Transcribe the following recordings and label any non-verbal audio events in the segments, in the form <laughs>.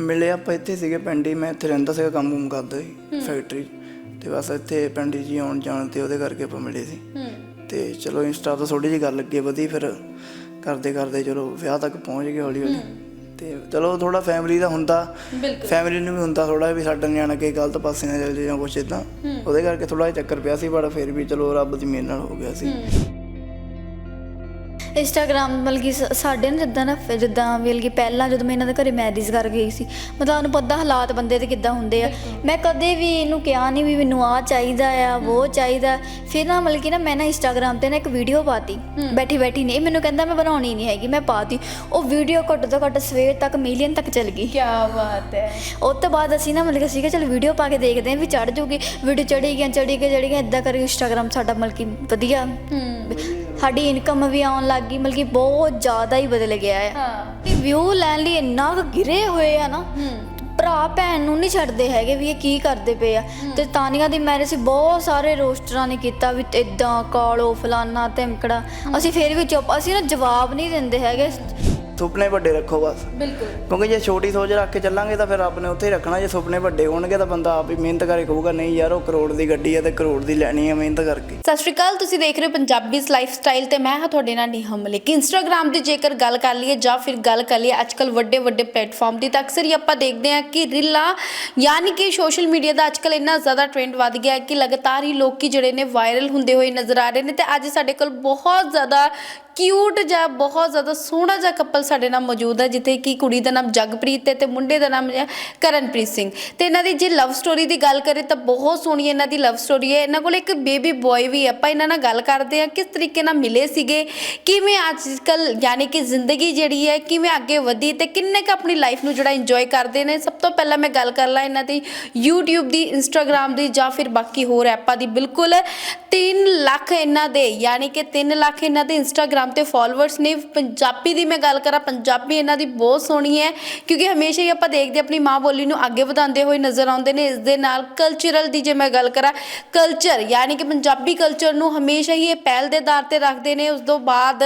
ਮਿਲੇ ਆਪਾਂ ਇੱਥੇ ਸੀਗੇ ਪਿੰਡ ਮੈਂ ਇੱਥੇ ਰਹਿੰਦਾ ਸੀਗਾ ਕੰਮ ਕੁਮ ਕਰਦਾ ਸੀ ਫੈਕਟਰੀ। ਤੇ ਬਸ ਇੱਥੇ ਪਿੰਡ ਜੀ ਆਉਣ ਜਾਣ ਤੇ ਉਹਦੇ ਕਰਕੇ ਆਪਾਂ ਮਿਲੇ ਸੀ। ਤੇ ਚਲੋ ਇੰਸਟਾ ਤੋਂ ਥੋੜੀ ਜਿਹੀ ਗੱਲ ਅੱਗੇ ਵਧੀ ਫਿਰ ਕਰਦੇ ਕਰਦੇ ਚਲੋ ਵਿਆਹ ਤੱਕ ਪਹੁੰਚ ਗਏ ਹੌਲੀ ਹੌਲੀ ਤੇ ਚਲੋ ਥੋੜਾ ਫੈਮਿਲੀ ਦਾ ਹੁੰਦਾ ਫੈਮਿਲੀ ਨੂੰ ਵੀ ਹੁੰਦਾ ਥੋੜਾ ਵੀ ਸਾਡਾ ਨਿਆਣਾ ਕਿ ਗਲਤ ਪਾਸੇ ਨਾ ਚੱਲ ਜਾਏ ਜਾਂ ਕੁਛ ਇਦਾਂ ਉਹਦੇ ਕਰਕੇ ਥੋੜਾ ਜਿਹਾ ਚੱਕਰ ਪਿਆ ਸੀ ਪਰ ਫਿਰ ਵੀ ਚਲੋ ਰੱਬ ਦੀ ਮਿਹਰ ਨਾਲ ਹੋ ਗਿਆ ਸੀ। ਇੰਸਟਾਗ੍ਰਾਮ ਮਤਲਬ ਕਿ ਸ- ਸਾਡੇ ਨਾ ਜਿੱਦਾਂ ਨਾ ਫਿਰ ਜਿੱਦਾਂ ਮਤਲਬ ਕਿ ਪਹਿਲਾਂ ਜਦੋਂ ਮੈਂ ਇਹਨਾਂ ਦੇ ਘਰੇ ਮੈਰਿਜ ਕਰ ਗਈ ਸੀ ਮਤਲਬ ਉਹਨੂੰ ਪਤਾ ਹਾਲਾਤ ਬੰਦੇ ਦੇ ਕਿੱਦਾਂ ਹੁੰਦੇ ਆ। ਮੈਂ ਕਦੇ ਵੀ ਇਹਨੂੰ ਕਿਹਾ ਨਹੀਂ ਵੀ ਮੈਨੂੰ ਆ ਚਾਹੀਦਾ ਆ ਉਹ ਚਾਹੀਦਾ। ਫਿਰ ਨਾ ਮਤਲਬ ਕਿ ਨਾ ਮੈਂ ਨਾ ਇੰਸਟਾਗ੍ਰਾਮ ਤੇ ਨਾ ਇੱਕ ਵੀਡੀਓ ਪਾਤੀ ਬੈਠੀ ਬੈਠੀ ਨਹੀਂ ਮੈਨੂੰ ਕਹਿੰਦਾ ਮੈਂ ਬਣਾਉਣੀ ਨਹੀਂ ਹੈਗੀ ਮੈਂ ਪਾਤੀ। ਉਹ ਵੀਡੀਓ ਘੱਟ ਤੋਂ ਘੱਟ ਸਵੇਰ ਤੱਕ ਮਿਲੀਅਨ ਤੱਕ ਚਲ ਗਈ। ਕੀ ਬਾਤ ਹੈ। ਉਸ ਤੋਂ ਬਾਅਦ ਅਸੀਂ ਨਾ ਮਤਲਬ ਕਿ ਸੀਗਾ ਚਲ ਵੀਡੀਓ ਪਾ ਕੇ ਦੇਖਦੇ ਹਾਂ ਵੀ ਚੜ ਜੂਗੀ। ਵੀਡੀਓ ਚੜੀ ਗਿਆ ਚੜੀ ਗਿਆ ਚੜੀ ਗਿਆ ਇਦਾਂ ਕਰਕੇ ਇੰਸਟਾਗ੍ਰਾਮ ਸਾਡਾ ਮਤਲਬ ਕਿ ਵਧੀਆ। ਹੂੰ। ਸਾਡੀ ਇਨਕਮ ਵੀ ਆਉਣ ਲੱਗ ਗਈ ਮਤਲਬ ਕਿ ਬਹੁਤ ਜ਼ਿਆਦਾ ਹੀ ਬਦਲ ਗਿਆ ਹੈ। ਹਾਂ। ਕਿ ਵਿਊ ਲੈਣ ਲਈ ਇੰਨਾ ਕੁ ਗਿਰੇ ਹੋਏ ਆ ਨਾ ਭਰਾ ਭੈਣ ਨੂੰ ਨਹੀਂ ਛੱਡਦੇ ਹੈਗੇ ਵੀ ਇਹ ਕੀ ਕਰਦੇ ਪਏ ਆ। ਤੇ ਤਾਨੀਆਂ ਦੀ ਮੈਰਿਜ ਸੀ ਬਹੁਤ ਸਾਰੇ ਰੋਸਟਰਾਂ ਨੇ ਕੀਤਾ ਵੀ ਇਦਾਂ ਕਾਲੋ ਫਲਾਨਾ ਧਮਕੜਾ। ਅਸੀਂ ਫੇਰ ਵੀ ਚੁੱਪ ਅਸੀਂ ਨਾ ਜਵਾਬ ਨਹੀਂ ਦਿੰਦੇ ਹੈਗੇ। ਸੁਪਨੇ ਵੱਡੇ ਰੱਖੋ ਬਸ। ਬਿਲਕੁਲ। ਕਿਉਂਕਿ ਜੇ ਛੋਟੀ ਸੋਚ ਰੱਖ ਕੇ ਚੱਲਾਂਗੇ ਤਾਂ ਫਿਰ ਰੱਬ ਨੇ ਉੱਥੇ ਹੀ ਰੱਖਣਾ ਜੇ ਸੁਪਨੇ ਵੱਡੇ ਹੋਣਗੇ ਤਾਂ ਬੰਦਾ ਆਪ ਹੀ ਮਿਹਨਤ ਕਰਕੇ ਕਹੂਗਾ ਨਹੀਂ ਯਾਰ ਉਹ ਕਰੋੜ ਦੀ ਗੱਡੀ ਹੈ ਤੇ ਕਰੋੜ ਦੀ ਲੈਣੀ ਹੈ ਮਿਹਨਤ ਕਰਕੇ। ਸਤਿ ਸ਼੍ਰੀ ਅਕਾਲ ਤੁਸੀਂ ਦੇਖ ਰਹੇ ਹੋ ਪੰਜਾਬੀਜ਼ ਲਾਈਫ ਸਟਾਈਲ ਤੇ ਮੈਂ ਹਾਂ ਤੁਹਾਡੇ ਨਾਲ ਨੀਹਾ ਮਲਿਕ। ਇੰਸਟਾਗ੍ਰam ਦੀ ਜੇਕਰ ਗੱਲ ਕਰ ਲਈਏ ਜਾਂ ਫਿਰ ਗੱਲ ਕਰ ਲਈਏ ਅੱਜਕੱਲ ਵੱਡੇ ਵੱਡੇ ਪਲੇਟਫਾਰਮ ਦੀ ਤਾਂ ਅਕਸਰ ਹੀ ਆਪਾਂ ਦੇਖਦੇ ਹਾਂ ਕਿ ਰੀਲਾਂ ਯਾਨੀ ਕਿ ਸੋਸ਼ਲ ਮੀਡੀਆ ਦਾ ਅੱਜਕੱਲ ਇੰਨਾ ਜ਼ਿਆਦਾ ਟ੍ਰੈਂਡ ਵੱਧ ਗਿਆ ਹੈ ਕਿ ਲਗਾਤਾਰ ਹੀ ਲੋਕੀ ਜਿਹੜੇ ਨੇ ਵਾਇਰਲ ਹੁੰਦੇ ਹੋਏ ਨਜ਼ਰ ਆ ਰਹੇ ਨੇ ਤੇ ਅੱਜ ਸਾਡੇ ਕੋਲ ਬਹੁਤ ਜ਼ਿਆਦਾ ਕਿਊਟ ਜਾਂ ਬਹੁਤ ਜ਼ਿਆਦਾ ਸੋਹਣਾ ਜਿਹਾ ਕਪਲ ਸਾਡੇ ਨਾਲ ਮੌਜੂਦ ਹੈ, ਜਿੱਥੇ ਕਿ ਕੁੜੀ ਦਾ ਨਾਮ ਜਗਪ੍ਰੀਤ ਹੈ ਤੇ ਮੁੰਡੇ ਦਾ ਨਾਮ ਹੈ ਕਰਨਪ੍ਰੀਤ ਸਿੰਘ। ਤੇ ਇਹਨਾਂ ਦੀ ਜੇ ਲਵ ਸਟੋਰੀ ਦੀ ਗੱਲ ਕਰੇ ਤਾਂ ਬਹੁਤ ਸੋਹਣੀ ਇਹਨਾਂ ਦੀ ਲਵ ਸਟੋਰੀ ਹੈ। ਇਹਨਾਂ ਕੋਲ ਇੱਕ ਬੇਬੀ ਬॉय ਵੀ ਆਪਾਂ ਇਹਨਾਂ ਨਾਲ ਗੱਲ ਕਰਦੇ ਹਾਂ, ਕਿਸ ਤਰੀਕੇ ਨਾਲ ਮਿਲੇ ਸੀਗੇ? ਕਿਵੇਂ ਅੱਜ ਕੱਲ ਯਾਨੀ ਕਿ ਜ਼ਿੰਦਗੀ ਜਿਹੜੀ ਹੈ, ਕਿਵੇਂ ਅੱਗੇ ਵਧੀ ਤੇ ਕਿੰਨੇ ਕ ਆਪਣੀ ਲਾਈਫ ਨੂੰ ਜਿਹੜਾ ਇੰਜੋਏ ਕਰਦੇ ਨੇ? ਸਭ ਤੋਂ ਪਹਿਲਾਂ ਮੈਂ ਗੱਲ ਕਰ ਲਾਂ ਇਹਨਾਂ ਦੀ YouTube ਦੀ, Instagram ਦੀ ਜਾਂ ਫਿਰ ਬਾਕੀ ਹੋਰ ਐਪਾਂ ਦੀ। ਬਿਲਕੁਲ 3 ਲੱਖ ਇਹਨਾਂ ਦੇ, ਯਾਨੀ ਕਿ 3 ਲੱਖ ਇਹਨਾਂ ਦੇ Instagram ਤੇ ਫਾਲੋਅਰਸ ਨੇ। ਪੰਜਾਬੀ ਦੀ ਮੈਂ ਗੱਲ ਕਰਾਂ ਪੰਜਾਬੀ ਇਹਨਾਂ ਦੀ ਬਹੁਤ ਸੋਹਣੀ ਹੈ ਕਿਉਂਕਿ ਹਮੇਸ਼ਾ ਹੀ ਆਪਾਂ ਦੇਖਦੇ ਆਪਣੀ ਮਾਂ ਬੋਲੀ ਨੂੰ ਅੱਗੇ ਵਧਾਉਂਦੇ ਹੋਏ ਨਜ਼ਰ ਆਉਂਦੇ ਨੇ ਇਸ ਦੇ ਨਾਲ ਕਲਚਰਲ ਦੀ ਜੇ ਮੈਂ ਗੱਲ ਕਰਾਂ ਕਲਚਰ ਯਾਨੀ ਕਿ ਪੰਜਾਬੀ ਕਲਚਰ ਨੂੰ ਹਮੇਸ਼ਾ ਹੀ ਇਹ ਪਹਿਲ ਦੇ ਆਧਾਰ ਤੇ ਰੱਖਦੇ ਨੇ ਉਸ ਤੋਂ ਬਾਅਦ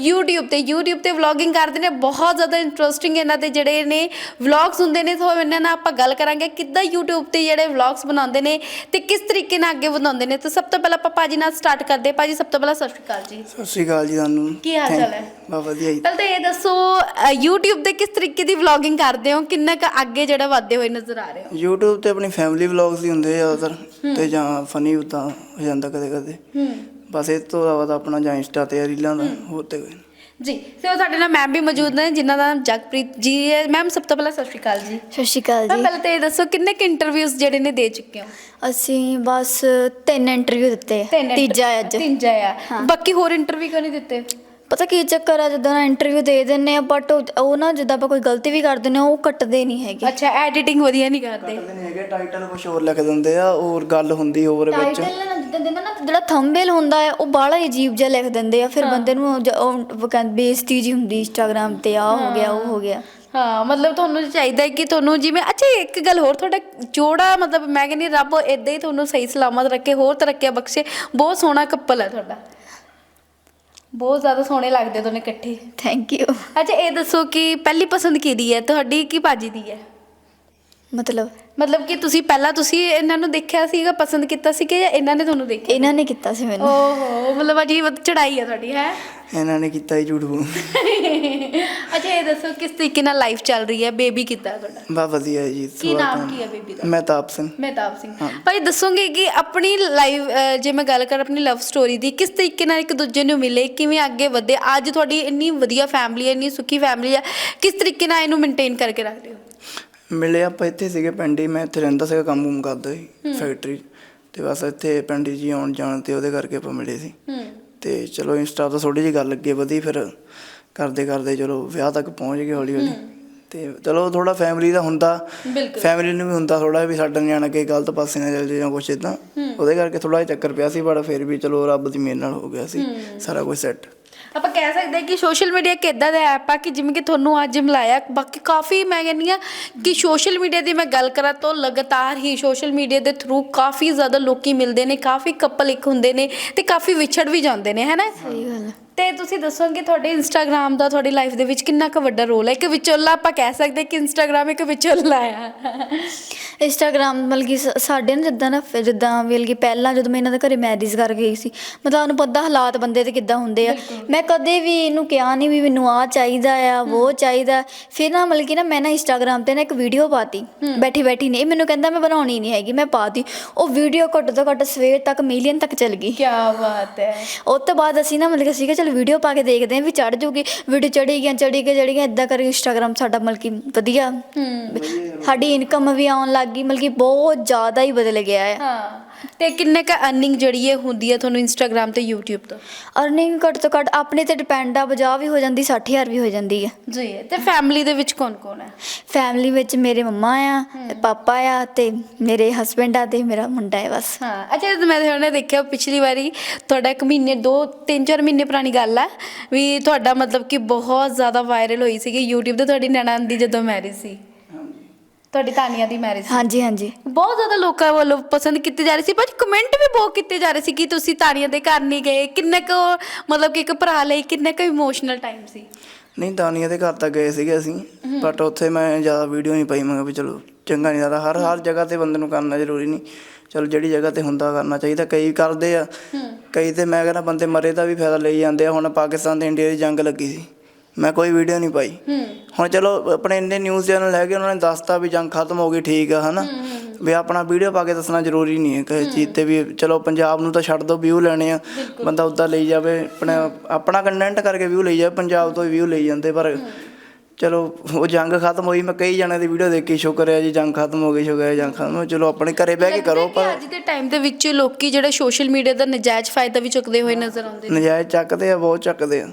YouTube ਤੇ YouTube ਤੇ ਵਲੌਗਿੰਗ ਕਰਦੇ ਨੇ ਬਹੁਤ ਜ਼ਿਆਦਾ ਇੰਟਰਸਟਿੰਗ ਇਹਨਾਂ ਦੇ ਜਿਹੜੇ ਨੇ ਵਲੌਗਸ ਹੁੰਦੇ ਨੇ ਸੋ ਇਹਨਾਂ ਨਾਲ ਆਪਾਂ ਗੱਲ ਕਰਾਂਗੇ ਕਿੱਦਾਂ YouTube ਤੇ ਜਿਹੜੇ ਵਲੌਗਸ ਬਣਾਉਂਦੇ ਨੇ ਤੇ ਕਿਸ ਤਰੀਕੇ ਨਾਲ ਅੱਗੇ ਵਧਾਉਂਦੇ ਨੇ ਤਾਂ ਸਭ ਤੋਂ ਪਹਿਲਾਂ ਆਪਾਂ ਭਾਜੀ ਨਾਲ ਸਟਾਰਟ ਕਰਦੇ। ਭਾਜੀ ਸਭ ਤੋਂ ਪਹਿਲਾਂ ਸਤਿ ਸ਼੍ਰੀ ਅਕਾਲ ਜੀ ਸਤਿ ਸ਼੍ਰੀ ਅਕਾਲ ਜੀ ਤੁਹਾਨੂੰ ਕੀ ਹਾਲ ਚਾਲ ਹੈ? ਬਸ ਵਧੀਆ ਜੀ ਪਹਿਲਾਂ ਤਾਂ ਇਹ ਦੱਸੋ ਅ, YouTube ਤੇ ਕਿਸ ਤਰੀਕੇ ਦੀ ਵਲੌਗਿੰਗ ਕਰਦੇ ਹੋ? ਕਿੰਨਾ ਕੁ ਅੱਗੇ ਜਿਹੜਾ ਵਧਦੇ ਹੋਏ ਨਜ਼ਰ ਆ ਰਹੇ ਹੋ? YouTube ਤੇ ਆਪਣੀ ਫੈਮਿਲੀ ਵਲੌਗਸ ਹੀ ਹੁੰਦੇ ਆ ਜ਼ਿਆਦਾਤਰ ਤੇ ਜਾਂ ਫਨੀ ਉਦਾਂ ਹੋ ਜਾਂਦਾ ਕਦੇ ਕਦੇ ਹੂੰ। ਬਸ ਇਹ ਤੋਂ ਇਲਾਵਾ ਤਾਂ ਆਪਣਾ ਜਾਂ ਇੰਸਟਾ ਤੇ ਰੀਲਾਂ ਦਾ ਹੋਰ ਤੇ ਕੋਈ ਨਹੀਂ। ਜੀ ਤੇ ਉਹ ਸਾਡੇ ਨਾਲ ਮੈਮ ਵੀ ਮੌਜੂਦ ਨੇ ਜਿਨ੍ਹਾਂ ਦਾ ਨਾਮ ਜਗਪ੍ਰੀਤ ਜੀ ਹੈ। ਮੈਮ ਸਭ ਤੋਂ ਪਹਿਲਾਂ ਸਤਿ ਸ਼੍ਰੀ ਅਕਾਲ ਜੀ। ਸਤਿ ਸ਼੍ਰੀ ਅਕਾਲ ਜੀ। ਪਹਿਲਾਂ ਤਾਂ ਇਹ ਦੱਸੋ ਕਿੰਨੇ ਕਿ ਇੰਟਰਵਿਊਜ਼ ਜਿਹੜੇ ਨੇ ਦੇ ਚੁੱਕੇ ਹੋ? ਅਸੀਂ ਬਸ ਤਿੰਨ ਇੰਟਰਵਿਊ ਦਿੱਤੇ ਤਿੰਨ ਤੀਜਾ ਹੈ ਅੱਜ। ਤੀਜਾ ਆ ਹਾਂ। ਬਾਕੀ ਹੋਰ ਇੰਟਰਵਿਊ ਕਿਉਂ ਨਹੀਂ ਦਿੱਤੇ? ਪਤਾ ਕੀ ਚੱਕਰ ਆ ਜਦੋਂ ਨਾ ਇੰਟਰਵਿਊ ਦੇ ਦਿੰਨੇ ਆ ਬਟ ਉਹ ਨਾ ਜਿੱਦਾਂ ਆਪਾਂ ਕੋਈ ਗਲਤੀ ਵੀ ਕਰ ਦਿੰਨੇ ਆ ਉਹ ਕੱਟਦੇ ਨਹੀਂ ਹੈਗੇ। ਅੱਛਾ ਐਡੀਟਿੰਗ ਵਧੀਆ ਨਹੀਂ ਕਰਦੇ। ਕਰਦੇ ਨਹੀਂ ਹੈਗੇ ਟਾਈਟਲ ਕੁਝ ਹੋਰ ਲਿਖ ਦਿੰਦੇ ਆ ਹੋਰ ਗੱਲ ਹੁੰਦੀ ਹੋਰ ਵਿੱਚ। ਟਾਈਟਲ ਨਾ ਜਿੱਦਾਂ ਦਿੰਦੇ ਨਾ ਜਿਹੜਾ ਥੰਬਨੇਲ ਹੁੰਦਾ ਹੈ ਉਹ ਬਾਹਲਾ ਹੀ ਅਜੀਬ ਜਿਹਾ ਲਿਖ ਦਿੰਦੇ ਆ ਫਿਰ ਬੰਦੇ ਨੂੰ ਜ- ਉਹ ਕਹਿੰਦੇ ਬੇਇੱਜ਼ਤੀ ਜੀ ਹੁੰਦੀ ਇੰਸਟਾਗ੍ਰam ਤੇ ਆ ਹੋ ਗਿਆ ਉਹ ਹੋ ਗਿਆ। ਹਾਂ ਮਤਲਬ ਤੁਹਾਨੂੰ ਚਾਹੀਦਾ ਹੈ ਕਿ ਤੁਹਾਨੂੰ ਜਿਵੇਂ ਅੱਛਾ ਇੱਕ ਗੱਲ ਹੋਰ ਤੁਹਾਡਾ ਜੋੜਾ ਮਤਲਬ ਮੈਂ ਕਹਿੰਦੀ ਰੱਬ ਇਦਾਂ ਹੀ ਤੁਹਾਨੂੰ ਸਹੀ ਸਲਾਮਤ ਰੱਖੇ ਹੋਰ ਤਰੱਕੀਆਂ ਬਖਸ਼ੇ ਬਹੁਤ ਸੋਹਣਾ ਕਪਲ ਹੈ ਤੁਹਾਡਾ। ਬਹੁਤ ਜ਼ਿਆਦਾ ਸੋਹਣੇ ਲੱਗਦੇ ਦੋਨੇ ਇਕੱਠੇ। ਥੈਂਕ ਯੂ ਅੱਛਾ ਇਹ ਦੱਸੋ ਕਿ ਪਹਿਲੀ ਪਸੰਦ ਕਿਹਦੀ ਹੈ? ਤੁਹਾਡੀ ਕੀ ਬਾਜੀ ਦੀ ਹੈ? ਮਤਲਬ? ਮਤਲਬ ਕਿ ਤੁਸੀਂ ਪਹਿਲਾਂ ਤੁਸੀਂ ਇਹਨਾਂ ਨੂੰ ਦੇਖਿਆ ਸੀਗਾ ਪਸੰਦ ਕੀਤਾ ਸੀ ਕਿ ਜਾਂ ਇਹਨਾਂ ਨੇ ਤੁਹਾਨੂੰ ਦੇਖਿਆ? ਇਹਨਾਂ ਨੇ ਕੀਤਾ ਸੀ ਮੈਨੂੰ। ਓਹੋ ਮਤਲਬ ਅਜੀ ਚੜਾਈ ਹੈ ਤੁਹਾਡੀ ਹੈ? ਇਹਨਾਂ ਨੇ ਕੀਤਾ ਹੀ ਝੂਠ ਬੋਲ। ਅੱਛਾ ਇਹ ਦੱਸੋ ਕਿਸ ਤਰੀਕੇ ਨਾਲ ਲਾਈਫ ਚੱਲ ਰਹੀ ਹੈ? ਬੇਬੀ ਕਿੱਦਾਂ ਤੁਹਾਡਾ? ਬਸ ਵਧੀਆ ਜੀ ਕੀ ਨਾਮ ਕੀ ਹੈ ਬੇਬੀ ਦਾ? ਮਹਿਤਾਬ ਸਿੰਘ। ਮਹਿਤਾਬ ਸਿੰਘ। ਭਾਈ ਦੱਸੋਗੇ ਕਿ ਆਪਣੀ ਲਾਈਵ ਜੇ ਮੈਂ ਗੱਲ ਕਰਾਂ ਆਪਣੀ ਲਵ ਸਟੋਰੀ ਦੀ ਕਿਸ ਤਰੀਕੇ ਨਾਲ ਇੱਕ ਦੂਜੇ ਨੂੰ ਮਿਲੇ ਕਿਵੇਂ ਅੱਗੇ ਵਧੇ? ਅੱਜ ਤੁਹਾਡੀ ਇੰਨੀ ਵਧੀਆ ਫੈਮਿਲੀ ਹੈ ਇੰਨੀ ਸੁਖੀ ਫੈਮਿਲੀ ਹੈ ਕਿਸ ਤਰੀਕੇ ਨਾਲ ਇਹਨੂੰ ਮੇਨਟੇਨ ਕਰਕੇ ਰੱਖਦੇ ਹੋ? ਮਿਲੇ ਆਪਾਂ ਇੱਥੇ ਸੀਗੇ ਪਿੰਡ ਹੀ ਮੈਂ ਇੱਥੇ ਰਹਿੰਦਾ ਸੀਗਾ ਕੰਮ ਕੁਮ ਕਰਦਾ ਸੀ ਫੈਕਟਰੀ 'ਚ। ਤੇ ਬਸ ਇੱਥੇ ਪਿੰਡ ਜੀ ਆਉਣ ਜਾਣ ਤੇ ਉਹਦੇ ਕਰਕੇ ਆਪਾਂ ਮਿਲੇ ਸੀ। ਹੂੰ। ਤੇ ਚਲੋ ਇੰਸਟਾ ਤੋਂ ਥੋੜੀ ਜਿਹੀ ਗੱਲ ਅੱਗੇ ਵਧੀ ਫਿਰ ਕਰਦੇ ਕਰਦੇ ਚਲੋ ਵਿਆਹ ਤੱਕ ਪਹੁੰਚ ਗਏ ਹੌਲੀ ਹੌਲੀ ਤੇ ਚਲੋ ਥੋੜਾ ਫੈਮਿਲੀ ਦਾ ਹੁੰਦਾ ਬਿਲਕੁਲ। ਫੈਮਿਲੀ ਨੂੰ ਵੀ ਹੁੰਦਾ ਥੋੜਾ ਵੀ ਸਾਡਾ ਨਿਆਣਾ ਕਿ ਗਲਤ ਪਾਸੇ ਨਾ ਚੱਲ ਜਾਏ ਜਾਂ ਕੁਛ ਇਦਾਂ ਉਹਦੇ ਕਰਕੇ ਥੋੜਾ ਜਿਹਾ ਚੱਕਰ ਪਿਆ ਸੀ ਪਰ ਫਿਰ ਵੀ ਚਲੋ ਰੱਬ ਦੀ ਮਿਹਰ ਨਾਲ ਹੋ ਗਿਆ ਸੀ। ਸਾਰਾ ਕੁਝ ਸੈੱਟ ਆਪਾਂ ਕਹਿ ਸਕਦੇ ਹਾਂ ਕਿ ਸੋਸ਼ਲ ਮੀਡੀਆ ਇੱਕ ਇਦਾਂ ਦਾ ਐਪ ਆ ਕਿ ਜਿਵੇਂ ਕਿ ਤੁਹਾਨੂੰ ਅੱਜ ਮਿਲਾਇਆ ਬਾਕੀ ਕਾਫੀ ਮੈਂ ਕਹਿੰਦੀ ਆ ਕਿ ਸੋਸ਼ਲ ਮੀਡੀਆ ਦੀ ਮੈਂ ਗੱਲ ਕਰਾਂ ਤਾਂ ਲਗਾਤਾਰ ਹੀ ਸੋਸ਼ਲ ਮੀਡੀਆ ਦੇ ਥਰੂ ਕਾਫੀ ਜ਼ਿਆਦਾ ਲੋਕੀ ਮਿਲਦੇ ਨੇ, ਕਾਫੀ ਕਪਲ ਇੱਕ ਹੁੰਦੇ ਨੇ ਤੇ ਕਾਫੀ ਵਿਛੜ ਵੀ ਜਾਂਦੇ ਨੇ ਹੈਨਾ ਸਹੀ ਗੱਲ ਤੇ ਤੁਸੀਂ ਦੱਸੋਗੇ ਤੁਹਾਡੇ ਇੰਸਟਾਗ੍ਰam ਦਾ ਤੁਹਾਡੀ ਲਾਈਫ ਦੇ ਵਿੱਚ ਕਿੰਨਾ ਕੁ ਵੱਡਾ ਰੋਲ ਹੈ? ਇੱਕ ਵਿਚੋਲਾ ਆਪਾਂ ਕਹਿ ਸਕਦੇ ਕਿ ਇੰਸਟਾਗ੍ਰam ਇੱਕ ਵਿਚੋਲਾ ਆ ਇੰਸਟਾਗ੍ਰਾਮ ਮਤਲਬ ਕਿ ਸ- ਸਾਡੇ ਨਾ ਜਿੱਦਾਂ ਨਾ ਫਿਰ ਜਿੱਦਾਂ ਮਤਲਬ ਕਿ ਪਹਿਲਾਂ ਜਦੋਂ ਮੈਂ ਇਹਨਾਂ ਦੇ ਘਰੇ ਮੈਰਿਜ ਕਰ ਗਈ ਸੀ ਮਤਲਬ ਤੁਹਾਨੂੰ ਪਤਾ ਹਾਲਾਤ ਬੰਦੇ ਦੇ ਕਿੱਦਾਂ ਹੁੰਦੇ ਆ। ਮੈਂ ਕਦੇ ਵੀ ਇਹਨੂੰ ਕਿਹਾ ਨਹੀਂ ਵੀ ਮੈਨੂੰ ਆ ਚਾਹੀਦਾ ਆ ਉਹ ਚਾਹੀਦਾ। ਫਿਰ ਨਾ ਮਤਲਬ ਕਿ ਨਾ ਮੈਂ ਨਾ ਇੰਸਟਾਗ੍ਰਾਮ ਤੇ ਨਾ ਇੱਕ ਵੀਡੀਓ ਪਾਤੀ। ਬੈਠੀ ਬੈਠੀ ਨੇ ਇਹ ਮੈਨੂੰ ਕਹਿੰਦਾ ਮੈਂ ਬਣਾਉਣੀ ਨਹੀਂ ਹੈਗੀ ਮੈਂ ਪਾਤੀ। ਉਹ ਵੀਡੀਓ ਘੱਟ ਤੋਂ ਘੱਟ ਸਵੇਰ ਤੱਕ ਮਿਲੀਅਨ ਤੱਕ ਚਲ ਗਈ। ਕੀ ਬਾਤ ਹੈ। ਉਸ ਤੋਂ ਬਾਅਦ ਅਸੀਂ ਨਾ ਮਤਲਬ ਕਿ ਅਸੀਂ ਕਿਹਾ ਚਲ ਵੀਡੀਓ ਪਾ ਕੇ ਦੇਖਦੇ ਹਾਂ ਵੀ ਚੜ ਜੂਗੀ ਵੀਡੀਓ ਚੜੀ ਗਿਆ ਚੜੀ ਗਿਆ ਚੜੀ ਗਿਆ ਇਦਾਂ ਕਰਕੇ ਇੰਸਟਾਗ੍ਰਾਮ ਸਾਡਾ ਮਤਲਬ ਕਿ ਵਧੀਆ ਸਾਡੀ ਇਨਕਮ ਵੀ ਆਉਣ ਲੱਗ ਗਈ ਮਤਲਬ ਕਿ ਬਹੁਤ ਜ਼ਿਆਦਾ ਹੀ ਬਦਲ ਗਿਆ ਹੈ। ਹਾਂ। ਤੇ ਕਿੰਨੇ ਕ ਅਰਨਿੰਗ ਜਿਹੜੀ ਹੈ ਹੁੰਦੀ ਹੈ ਤੁਹਾਨੂੰ ਇੰਸਟਾਗ੍ਰam ਤੇ YouTube ਤੋਂ? ਅਰਨਿੰਗ ਘੱਟ ਤੋਂ ਘੱਟ ਆਪਣੇ ਤੇ ਡਿਪੈਂਡ ਆ 50 ਵੀ ਹੋ ਜਾਂਦੀ 60000 ਵੀ ਹੋ ਜਾਂਦੀ ਹੈ ਜੀ ਤੇ ਫੈਮਿਲੀ ਦੇ ਵਿੱਚ ਕੌਣ ਕੌਣ ਹੈ? ਫੈਮਿਲੀ ਵਿੱਚ ਮੇਰੇ ਮੰਮਾ ਆ ਪਾਪਾ ਆ ਤੇ ਮੇਰੇ ਹਸਬੰਡ ਆ ਤੇ ਮੇਰਾ ਮੁੰਡਾ ਹੈ ਬਸ। ਹਾਂ ਅੱਛਾ ਤੇ ਮੈਂ ਹੁਣੇ ਦੇਖਿਆ ਪਿਛਲੀ ਵਾਰੀ ਤੁਹਾਡਾ ਇੱਕ ਮਹੀਨੇ ਦੋ ਤਿੰਨ ਚਾਰ ਮਹੀਨੇ ਪੁਰਾਣੀ ਗੱਲ ਹੈ ਵੀ ਤੁਹਾਡਾ ਮਤਲਬ ਕਿ ਬਹੁਤ ਜ਼ਿਆਦਾ ਵਾਇਰਲ ਹੋਈ ਸੀਗੀ YouTube ਤੇ ਤੁਹਾਡੀ ਨਣਾਨ ਦੀ ਜਦੋਂ ਮੈਰਿਜ ਸੀ। ਤੁਹਾਡੀ ਤਾਨੀਆ ਦੀ ਮੈਰਿਜ ਹਾਂਜੀ ਹਾਂਜੀ। ਬਹੁਤ ਜ਼ਿਆਦਾ ਲੋਕਾਂ ਵੱਲੋਂ ਪਸੰਦ ਕੀਤੀ ਜਾ ਰਹੀ ਸੀ ਪਰ ਕਮੈਂਟ ਵੀ ਬਹੁਤ ਕੀਤੇ ਜਾ ਰਹੇ ਸੀ ਕਿ ਤੁਸੀਂ ਤਾਨੀਆ ਦੇ ਘਰ ਨਹੀਂ ਗਏ। ਕਿੰਨੇ ਕੁ ਮਤਲਬ ਕਿ ਇੱਕ ਭਰਾ ਲਈ ਕਿੰਨੇ ਕੁ ਇਮੋਸ਼ਨਲ ਟਾਈਮ ਸੀ? ਨਹੀਂ ਦਾਨੀਆ ਦੇ ਘਰ ਤਾਂ ਗਏ ਸੀਗੇ ਅਸੀਂ ਬਟ ਉੱਥੇ ਮੈਂ ਜ਼ਿਆਦਾ ਵੀਡੀਓ ਨਹੀਂ ਪਾਈ ਮੈਂ ਕਿਹਾ ਵੀ ਚਲੋ ਚੰਗਾ ਨਹੀਂ ਲੱਗਦਾ। ਹਰ ਹਰ ਜਗ੍ਹਾ ਤੇ ਬੰਦੇ ਨੂੰ ਕਰਨਾ ਜ਼ਰੂਰੀ ਨਹੀਂ। ਚਲੋ ਜਿਹੜੀ ਜਗ੍ਹਾ ਤੇ ਹੁੰਦਾ ਕਰਨਾ ਚਾਹੀਦਾ ਕਈ ਕਰਦੇ ਆ। ਕਈ ਤੇ ਮੈਂ ਕਹਿੰਦਾ ਬੰਦੇ ਮਰੇ ਦਾ ਵੀ ਫਾਇਦਾ ਲਈ ਜਾਂਦੇ ਆ। ਹੁਣ ਪਾਕਿਸਤਾਨ ਤੇ ਇੰਡੀਆ ਦੀ ਜੰਗ ਲੱਗੀ ਸੀ। ਮੈਂ ਕੋਈ ਵੀਡੀਓ ਨਹੀਂ ਪਾਈ। ਹੁਣ ਚਲੋ ਆਪਣੇ ਇੰਨੇ ਨਿਊਜ਼ ਚੈਨਲ ਹੈਗੇ ਉਹਨਾਂ ਨੇ ਦੱਸਤਾ ਵੀ ਜੰਗ ਖਤਮ ਹੋ ਗਈ ਠੀਕ ਆ ਹਨਾ? ਵੀ ਆਪਣਾ ਵੀਡੀਓ ਪਾ ਕੇ ਦੱਸਣਾ ਜ਼ਰੂਰੀ ਨਹੀਂ ਹੈ ਕਿਸੇ ਚੀਜ਼ ਤੇ ਵੀ। ਚਲੋ ਪੰਜਾਬ ਨੂੰ ਤਾਂ ਛੱਡ ਦੋ ਵਿਊ ਲੈਣੇ ਆ। ਬੰਦਾ ਉੱਦਾਂ ਲਈ ਜਾਵੇ ਆਪਣਾ ਆਪਣਾ ਕੰਟੈਂਟ ਕਰਕੇ ਵਿਊ ਲਈ ਜਾਵੇ ਪੰਜਾਬ ਤੋਂ ਵਿਊ ਲਈ ਜਾਂਦੇ ਪਰ ਚਲੋ ਉਹ ਜੰਗ ਖਤਮ ਹੋਈ ਮੈਂ ਕਈ ਜਣਿਆਂ ਦੀ ਵੀਡੀਓ ਦੇਖੀ ਸ਼ੁਕਰ ਹੈ ਜੀ ਜੰਗ ਖਤਮ ਹੋ ਗਈ ਸ਼ੁਕਰ ਹੈ ਜੰਗ ਖਤਮ ਹੋ ਗਈ। ਚਲੋ ਆਪਣੇ ਘਰੇ ਬਹਿ ਕੇ ਕਰੋ ਪਰ ਅੱਜ ਦੇ ਟਾਈਮ ਦੇ ਵਿੱਚ ਲੋਕੀ ਜਿਹੜੇ ਸੋਸ਼ਲ ਮੀਡੀਆ ਦਾ ਨਜਾਇਜ਼ ਫਾਇਦਾ ਵੀ ਚੁੱਕਦੇ ਹੋਏ ਨਜ਼ਰ ਆਉਂਦੇ ਨੇ। ਨਜਾਇਜ਼ ਚੱਕਦੇ ਆ ਬਹੁਤ ਚੱਕਦੇ ਆ।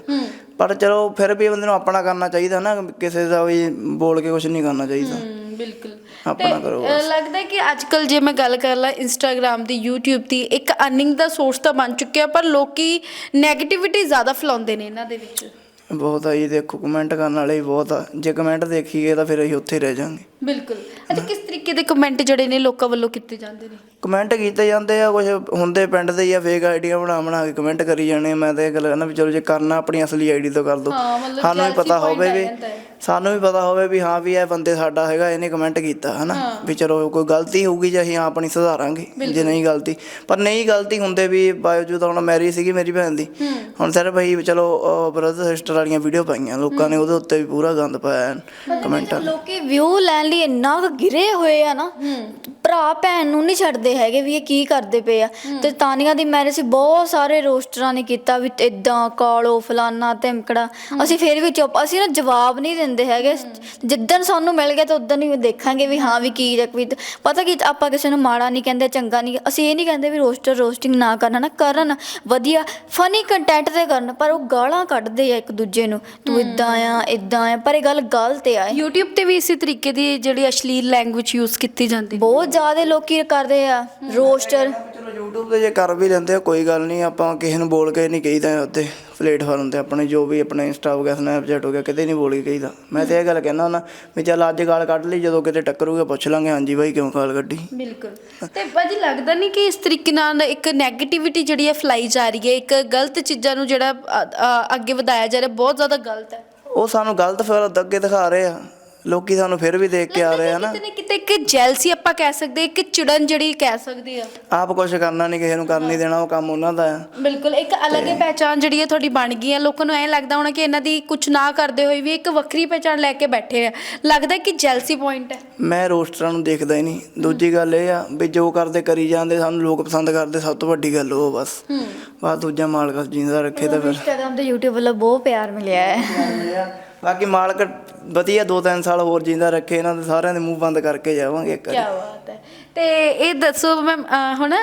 ਪਰ ਚਲੋ ਫਿਰ ਵੀ ਬੰਦੇ ਨੂੰ ਆਪਣਾ ਕਰਨਾ ਚਾਹੀਦਾ ਨਾ ਕਿਸੇ ਦਾ ਵੀ ਬੋਲ ਕੇ ਕੁਝ ਨਹੀਂ ਕਰਨਾ ਚਾਹੀਦਾ। ਹਮ, ਬਿਲਕੁਲ। ਆਪਣਾ ਤੇ, ਕਰੋ ਅ, ਲੱਗਦਾ ਹੈ ਕਿ ਅੱਜ ਕੱਲ ਜੇ ਮੈਂ ਗੱਲ ਕਰ ਲਾਂ ਇੰਸਟਾਗ੍ਰam ਦੀ YouTube ਦੀ ਇੱਕ ਅਰਨਿੰਗ ਦਾ ਸੋਰਸ ਤਾਂ ਬਣ ਚੁੱਕਿਆ ਪਰ ਲੋਕੀ 네ਗੇਟਿਵਿਟੀ ਜ਼ਿਆਦਾ ਫੈਲਾਉਂਦੇ ਨੇ ਇਹਨਾਂ ਦੇ ਵਿੱਚ। ਬਹੁਤ ਆ ਜੀ, ਦੇਖੋ ਕਮੈਂਟ ਕਰਨ ਵਾਲੇ ਵੀ ਬਹੁਤ ਆ। ਜੇ ਕਮੈਂਟ ਦੇਖੀਏ ਤਾਂ ਫਿਰ ਅਸੀਂ ਉੱਥੇ ਹੀ ਰਹਿ ਜਾਂਗੇ। ਬਿਲਕੁਲ। ਅਤੇ ਕਿਸ ਤਰੀਕੇ ਦੇ ਕਮੈਂਟ ਜਿਹੜੇ ਨੇ ਲੋਕਾਂ ਵੱਲੋਂ ਕੀਤੇ ਜਾਂਦੇ ਨੇ? ਕਮੈਂਟ ਕੀਤੇ ਜਾਂਦੇ ਆ ਕੁਝ ਹੁੰਦੇ ਪਿੰਡ ਦੇ ਆ ਫੇਕ ਆਈਡੀਆਂ ਬਣਾ ਬਣਾ ਕੇ ਕਮੈਂਟ ਕਰੀ ਜਾਣੇ। ਮੈਂ ਤਾਂ ਇਹ ਗੱਲ ਕਹਿੰਦਾ ਵੀ ਚਲੋ ਜੇ ਕਰਨਾ ਆਪਣੀ ਅਸਲੀ ਆਈਡੀ ਤੋਂ ਕਰ ਦੋ। ਹਾਂ, ਮਤਲਬ ਸਾਨੂੰ ਵੀ jealousy ਪਤਾ point ਹੋਵੇ ਆ ਵੀ ਜਾਂਦਾ ਹੈ। ਸਾਨੂੰ ਵੀ ਪਤਾ ਹੋਵੇ ਵੀ ਹਾਂ ਵੀ ਇਹ ਬੰਦੇ ਸਾਡਾ ਹੈਗਾ ਇਹਨੇ ਕਮੈਂਟ ਕੀਤਾ ਹਨਾ? ਵੀ ਚਲੋ ਕੋਈ ਗਲਤੀ ਹੋਊਗੀ ਜੇ ਅਸੀਂ ਆਪਣੀ ਸੁਧਾਰਾਂਗੇ ਜੇ ਨਹੀਂ ਗਲਤੀ। ਪਰ ਨਹੀਂ ਗਲਤੀ ਹੁੰਦੇ ਵੀ ਬਾਵਜੂਦ ਹੁਣ ਮੈਰੀ ਸੀਗੀ ਮੇਰੀ ਭੈਣ ਦੀ। ਹੁਣ ਸਿਰਫ ਅਸੀਂ ਚਲੋ ਬ੍ਰਦਰ ਸਿਸਟਰ ਵਾਲੀਆਂ ਵੀਡੀਓ ਪਾਈਆਂ ਲੋਕਾਂ ਨੇ ਉਹਦੇ ਉੱਤੇ ਵੀ ਪੂਰਾ ਗੰਦ ਪਾਇਆ ਕਮੈਂਟਾਂ ਲੋਕੀ ਵਿਊ ਲੈਣ ਲਈ ਇੰਨਾ ਕੁ ਗਿਰੇ ਹੋਏ ਆ ਨਾ ਭਰਾ ਭੈਣ ਨੂੰ ਨਹੀਂ ਛੱਡਦੇ ਹੈਗੇ ਵੀ ਇਹ ਕੀ ਕਰਦੇ ਪਏ ਆ। ਤੇ ਤਾਨੀਆਂ ਦੀ ਮੈਰਿਜ ਸੀ ਬਹੁਤ ਸਾਰੇ ਰੋਸਟਰਾਂ ਨੇ ਕੀਤਾ ਵੀ ਇਦਾਂ ਕਾਲੋ ਫਲਾਨਾ ਧਮਕੜਾ। ਅਸੀਂ ਫਿਰ ਵੀ ਚੁੱਪ ਅਸੀਂ ਨਾ ਜਵਾਬ ਨਹੀਂ ਦਿੰਦੇ ਹੈਗੇ। ਜਿੱਦਣ ਸਾਨੂੰ ਮਿਲ ਗਿਆ ਤਾਂ ਉਦੋਂ ਹੀ ਦੇਖਾਂਗੇ ਵੀ ਹਾਂ ਵੀ ਕੀ ਰਕ ਵੀ ਪਤਾ ਕੀ ਆਪਾਂ ਕਿਸੇ ਨੂੰ ਮਾੜਾ ਨਹੀਂ ਕਹਿੰਦੇ ਚੰਗਾ ਨਹੀਂ ਅਸੀਂ ਇਹ ਨਹੀਂ ਕਹਿੰਦੇ ਵੀ ਰੋਸਟਰ ਰੋਸਟਿੰਗ ਨਾ ਕਰਨ ਨਾ ਕਰਨ। ਵਧੀਆ ਫਨੀ ਕੰਟੈਂਟ ਤੇ ਕਰਨ ਪਰ ਉਹ ਗਾਲਾਂ ਕੱਢਦੇ ਆ ਇੱਕ ਦੂਜੇ ਨੂੰ। ਤੂੰ ਇਦਾਂ ਆ ਇਦਾਂ ਆ ਪਰ ਇਹ ਗੱਲ ਗਲਤ ਆ। YouTube ਤੇ ਵੀ ਇਸੇ ਤਰੀਕੇ ਦੀ ਜਿਹੜੀ ਅਸ਼ਲੀਲ ਲੈਂਗੁਏਜ ਯੂਜ਼ ਕੀਤੀ ਜਾਂਦੀ। ਬਹੁਤ ਜ਼ਿਆਦਾ ਲੋਕੀ ਕਰਦੇ ਆ ਰੋਸਟਰ ਚਲੋ YouTube ਤੇ ਜੇ ਕਰ ਵੀ ਲੈਂਦੇ ਆ ਕੋਈ ਗੱਲ ਨਹੀਂ ਆਪਾਂ ਕਿਸੇ ਨੂੰ ਬੋਲ ਕੇ ਨਹੀਂ ਕਹੀਦਾ ਉੱਤੇ ਪਲੇਟਫਾਰਮ ਤੇ ਆਪਣੇ ਜੋ ਵੀ ਆਪਣੇ ਇੰਸਟਾ ਹੋ ਗਿਆ ਸਨੈਪਚੈਟ ਹੋ ਗਿਆ ਕਿਤੇ ਨਹੀਂ ਬੋਲ ਕੇ ਕਹੀਦਾ। ਮੈਂ ਤੇ ਇਹ ਗੱਲ ਕਹਿੰਦਾ ਹੁੰਦਾ ਵੀ ਚੱਲ ਅੱਜ ਗਾਲ ਕੱਢ ਲਈ ਜਦੋਂ ਕਿਤੇ ਟੱਕਰੂਗੇ ਪੁੱਛ ਲਾਂਗੇ ਹਾਂਜੀ ਬਾਈ ਕਿਉਂ ਗਾਲ ਕੱਢੀ? ਬਿਲਕੁਲ। ਤੇ ਭਾਜੀ ਲੱਗਦਾ ਨਹੀਂ ਕਿ ਇਸ ਤਰੀਕੇ ਨਾਲ ਇੱਕ 네ਗੇਟਿਵਿਟੀ ਜਿਹੜੀ ਹੈ ਫਲਾਈ ਜਾ ਰਹੀ ਹੈ ਇੱਕ ਗਲਤ ਚੀਜ਼ਾਂ ਨੂੰ ਜਿਹੜਾ ਅ, ਅ, ਅੱਗੇ ਵਧਾਇਆ ਜਾ ਰਿਹਾ ਬਹੁਤ ਜ਼ਿਆਦਾ ਗਲਤ ਹੈ। ਉਹ ਸਾਨੂੰ ਗਲਤ ਫਿਰ ਅੱਗੇ ਦਿਖਾ ਰਹੇ ਆ। ਲੋਕੀ ਸਾਨੂੰ ਫਿਰ ਵੀ ਦੇਖ ਕੇ ਆ ਰਹੇ ਆ ਨਾ। ਕਿਤੇ ਨਾ ਕਿਤੇ ਇੱਕ ਜੈਲਸੀ ਆਪਾਂ ਕਹਿ ਸਕਦੇ ਇੱਕ ਚਿੜਨ ਜਿਹੜੀ ਕਹਿ ਸਕਦੇ ਆ ਆਪ ਕੁਝ ਕਰਨਾ ਨਹੀਂ ਕਿਸੇ ਨੂੰ ਕਰਨ ਨਹੀਂ ਦੇਣਾ ਉਹ ਕੰਮ ਉਹਨਾਂ ਦਾ ਆ ਬਿਲਕੁਲ ਇੱਕ ਅਲੱਗ ਹੀ ਪਹਿਚਾਨ ਜਿਹੜੀ ਹੈ ਤੁਹਾਡੀ ਬਣ ਗਈ ਹੈ ਲੋਕਾਂ ਨੂੰ ਐਂ ਲੱਗਦਾ ਹੋਣਾ ਕਿ ਇਹਨਾਂ ਦੀ ਕੁਝ ਨਾ ਕਰਦੇ ਹੋਏ ਵੀ ਇੱਕ ਵੱਖਰੀ ਪਹਿਚਾਨ ਲੈ ਕੇ ਬੈਠੇ ਆ। ਲੱਗਦਾ ਕਿ ਜੈਲਸੀ ਪੁਆਇੰਟ ਹੈ। ਮੈਂ ਰੋਸਟਰਾਂ ਨੂੰ ਦੇਖਦਾ ਹੀ ਨਹੀਂ। ਦੂਜੀ ਗੱਲ ਇਹ ਆ ਵੀ ਜੋ ਕਰਦੇ ਕਰੀ ਜਾਂਦੇ ਸਾਨੂੰ ਲੋਕ ਪਸੰਦ ਕਰਦੇ ਸਭ ਤੋਂ ਵੱਡੀ ਗੱਲ ਉਹ ਬਸ। ਬਾਅਦ ਦੂਜਾ ਮਾਲਕ ਜਿੰਦਾ ਰੱਖੇ ਤਾਂ ਫਿਰ। ਇੰਸਟਾਗ੍ਰam ਤੇ YouTube ਵੱਲੋਂ ਬਹੁਤ ਪਿਆਰ ਮਿਲਿਆ ਹੈ। ਬਾਕੀ ਮਾਲਕ ਵਧੀਆ ਦੋ ਤਿੰਨ ਸਾਲ ਹੋਰ ਜਿੰਦਾ ਰੱਖੇ, ਇਹਨਾਂ ਦੇ ਸਾਰਿਆਂ ਦੇ ਮੂੰਹ ਬੰਦ ਕਰਕੇ ਜਾਵਾਂਗੇ ਇੱਕ ਕੀ ਵਾਰੀ ਬਾਤ ਹੈ। ਤੇ ਇਹ ਦੱਸੋ ਮੈਂ ਹੁਣ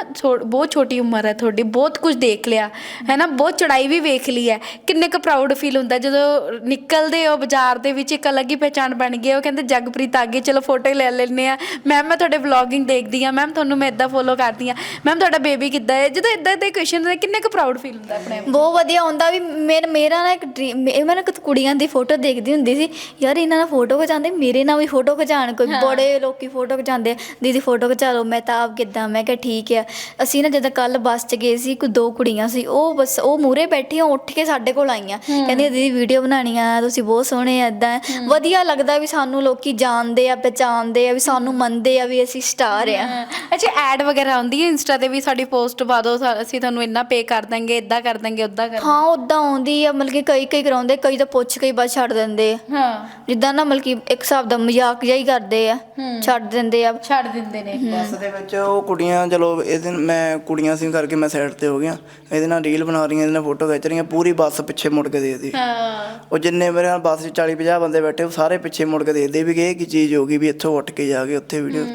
ਬਹੁਤ ਛੋਟੀ ਉਮਰ ਹੈ ਤੁਹਾਡੀ ਬਹੁਤ ਕੁਝ ਦੇਖ ਲਿਆ ਹੈ ਨਾ ਬਹੁਤ ਚੜਾਈ ਵੀ ਵੇਖ ਲਈ ਹੈ। ਕਿੰਨੇ ਕੁ ਪ੍ਰਾਊਡ ਫੀਲ ਹੁੰਦਾ ਜਦੋਂ ਨਿਕਲਦੇ ਹੋ ਬਾਜ਼ਾਰ ਦੇ ਵਿੱਚ ਇੱਕ ਅਲੱਗ ਹੀ ਪਹਿਚਾਨ ਬਣ ਗਈ ਹੈ। ਉਹ ਕਹਿੰਦੇ ਜਗਪ੍ਰੀਤ ਅੱਗੇ ਚਲੋ ਫੋਟੋ ਲੈ ਲੈਣੇ ਆ ਮੈਮ ਮੈਂ ਤੁਹਾਡੇ ਵਲੌਗਿੰਗ ਦੇਖਦੀ ਆ ਮੈਮ ਤੁਹਾਨੂੰ ਮੈਂ ਇਦਾਂ ਫੋਲੋ ਕਰਦੀ ਆ ਮੈਮ ਤੁਹਾਡਾ ਬੇਬੀ ਕਿੱਦਾਂ ਹੈ? ਜਦੋਂ ਇਦਾਂ ਦੇ ਕੁਐਸਚਨ ਨੇ ਕਿੰਨੇ ਕੁ ਪ੍ਰਾਊਡ ਫੀਲ ਹੁੰਦਾ ਆਪਣੇ ਆਪ? ਬਹੁਤ ਵਧੀਆ ਹੁੰਦਾ ਵੀ ਮੇਰਾ ਮੇਰਾ ਨਾ ਇੱਕ ਡ੍ਰੀਮ ਮੈਂ ਨਾ ਕੁਝ ਕੁੜੀਆਂ ਦੀ ਫੋਟੋ ਦੇਖਦੀ ਹੁੰਦੀ ਸੀ। ਯਾਰ ਇਹਨਾਂ ਨਾਲ ਫੋਟੋ ਖਿਚਾਉਂਦੇ ਮੇਰੇ ਨਾਲ ਵੀ ਫੋਟੋ ਖਿਚਾਉਣ। ਕੋਈ ਬੜੇ ਲੋਕੀ ਫੋਟੋ ਖਿਚਾਉਂਦੇ ਆ, ਦੀਦੀ ਫੋਟੋ ਖਿਚਾ ਚਲੋ ਮੈਂ ਤਾਂ ਆਪ ਕਿੱਦਾਂ? ਮੈਂ ਕਿਹਾ ਠੀਕ ਆ। ਅਸੀਂ ਨਾ ਜਦੋਂ ਕੱਲ ਬੱਸ 'ਚ ਗਏ ਸੀ ਕੋਈ ਦੋ ਕੁੜੀਆਂ ਸੀ ਉਹ ਬਸ ਉਹ ਮੂਰੇ ਬੈਠੀਆਂ ਉੱਠ ਕੇ ਸਾਡੇ ਕੋਲ ਆਈਆਂ। ਕਹਿੰਦੀਆਂ ਦੀਦੀ ਵੀਡੀਓ ਬਣਾਉਣੀ ਆ ਤੁਸੀਂ ਬਹੁਤ ਸੋਹਣੇ ਆ ਇਦਾਂ ਵਧੀਆ ਲੱਗਦਾ ਵੀ ਸਾਨੂੰ ਲੋਕੀ ਜਾਣਦੇ ਆ ਪਹਿਚਾਣਦੇ ਆ ਵੀ ਸਾਨੂੰ ਮੰਨਦੇ ਆ ਵੀ ਅਸੀਂ ਸਟਾਰ ਆ। ਅੱਛਾ ਐਡ ਵਗੈਰਾ ਆਉਂਦੀ ਹੈ ਇੰਸਟਾ ਤੇ ਵੀ ਸਾਡੀ ਪੋਸਟ ਪਾ ਦਿਓ ਅਸੀਂ ਤੁਹਾਨੂੰ ਇੰਨਾ ਪੇ ਕਰ ਦਾਂਗੇ ਇਦਾਂ ਕਰ ਦਾਂਗੇ ਉਦਾਂ ਕਰ ਹਾਂ ਉਦਾਂ ਆਉਂਦੀ ਆ ਮਤਲਬ ਕਿ ਕਈ ਕਈ ਕਰਾਉਂਦੇ ਕਈ ਤਾਂ ਪੁੱਛ ਕੇ ਹੀ ਬਸ ਛੱਡ ਦਿੰਦੇ ਆ। ਹਾਂ। ਜਿੱਦਾਂ ਨਾ ਮਤਲਬ ਕਿ ਇੱਕ ਹਿਸਾਬ ਦਾ ਮਜ਼ਾਕ ਜਿਹਾ ਹੀ ਕਰਦੇ ਆ। ਛੱਡ ਦਿੰਦੇ ਆ। ਛੱਡ ਦਿੰਦੇ ਨੇ। ਬੱਸ ਦੇ ਵਿੱਚ ਉਹ ਕੁੜੀਆਂ ਚਲੋ ਇਹਦੇ ਮੈਂ ਕੁੜੀਆਂ ਸੀ ਕਰਕੇ ਮੈਂ ਸਾਈਡ ਤੇ ਹੋ ਗਿਆ। ਇਹਦੇ ਨਾਲ ਰੀਲ ਬਣਾ ਰਹੀਆਂ ਇਹਦੇ ਨਾਲ ਫੋਟੋ ਖਿੱਚ ਰਹੀਆਂ ਪੂਰੀ ਬੱਸ ਪਿੱਛੇ ਮੁੜ ਕੇ ਦੇਖਦੀ ਹਾਂ। ਉਹ ਜਿੰਨੇ ਮੇਰੇ ਨਾਲ ਬੱਸ 'ਚ 40 50 ਬੰਦੇ ਬੈਠੇ ਉਹ ਸਾਰੇ ਪਿੱਛੇ ਮੁੜ ਕੇ ਦੇਖਦੇ ਵੀ ਕਿ ਇਹ ਕੀ ਚੀਜ਼ ਹੋ ਗਈ ਵੀ ਇੱਥੋਂ ਉੱਠ ਕੇ ਜਾ ਕੇ ਉੱਥੇ ਵੀਡੀਓ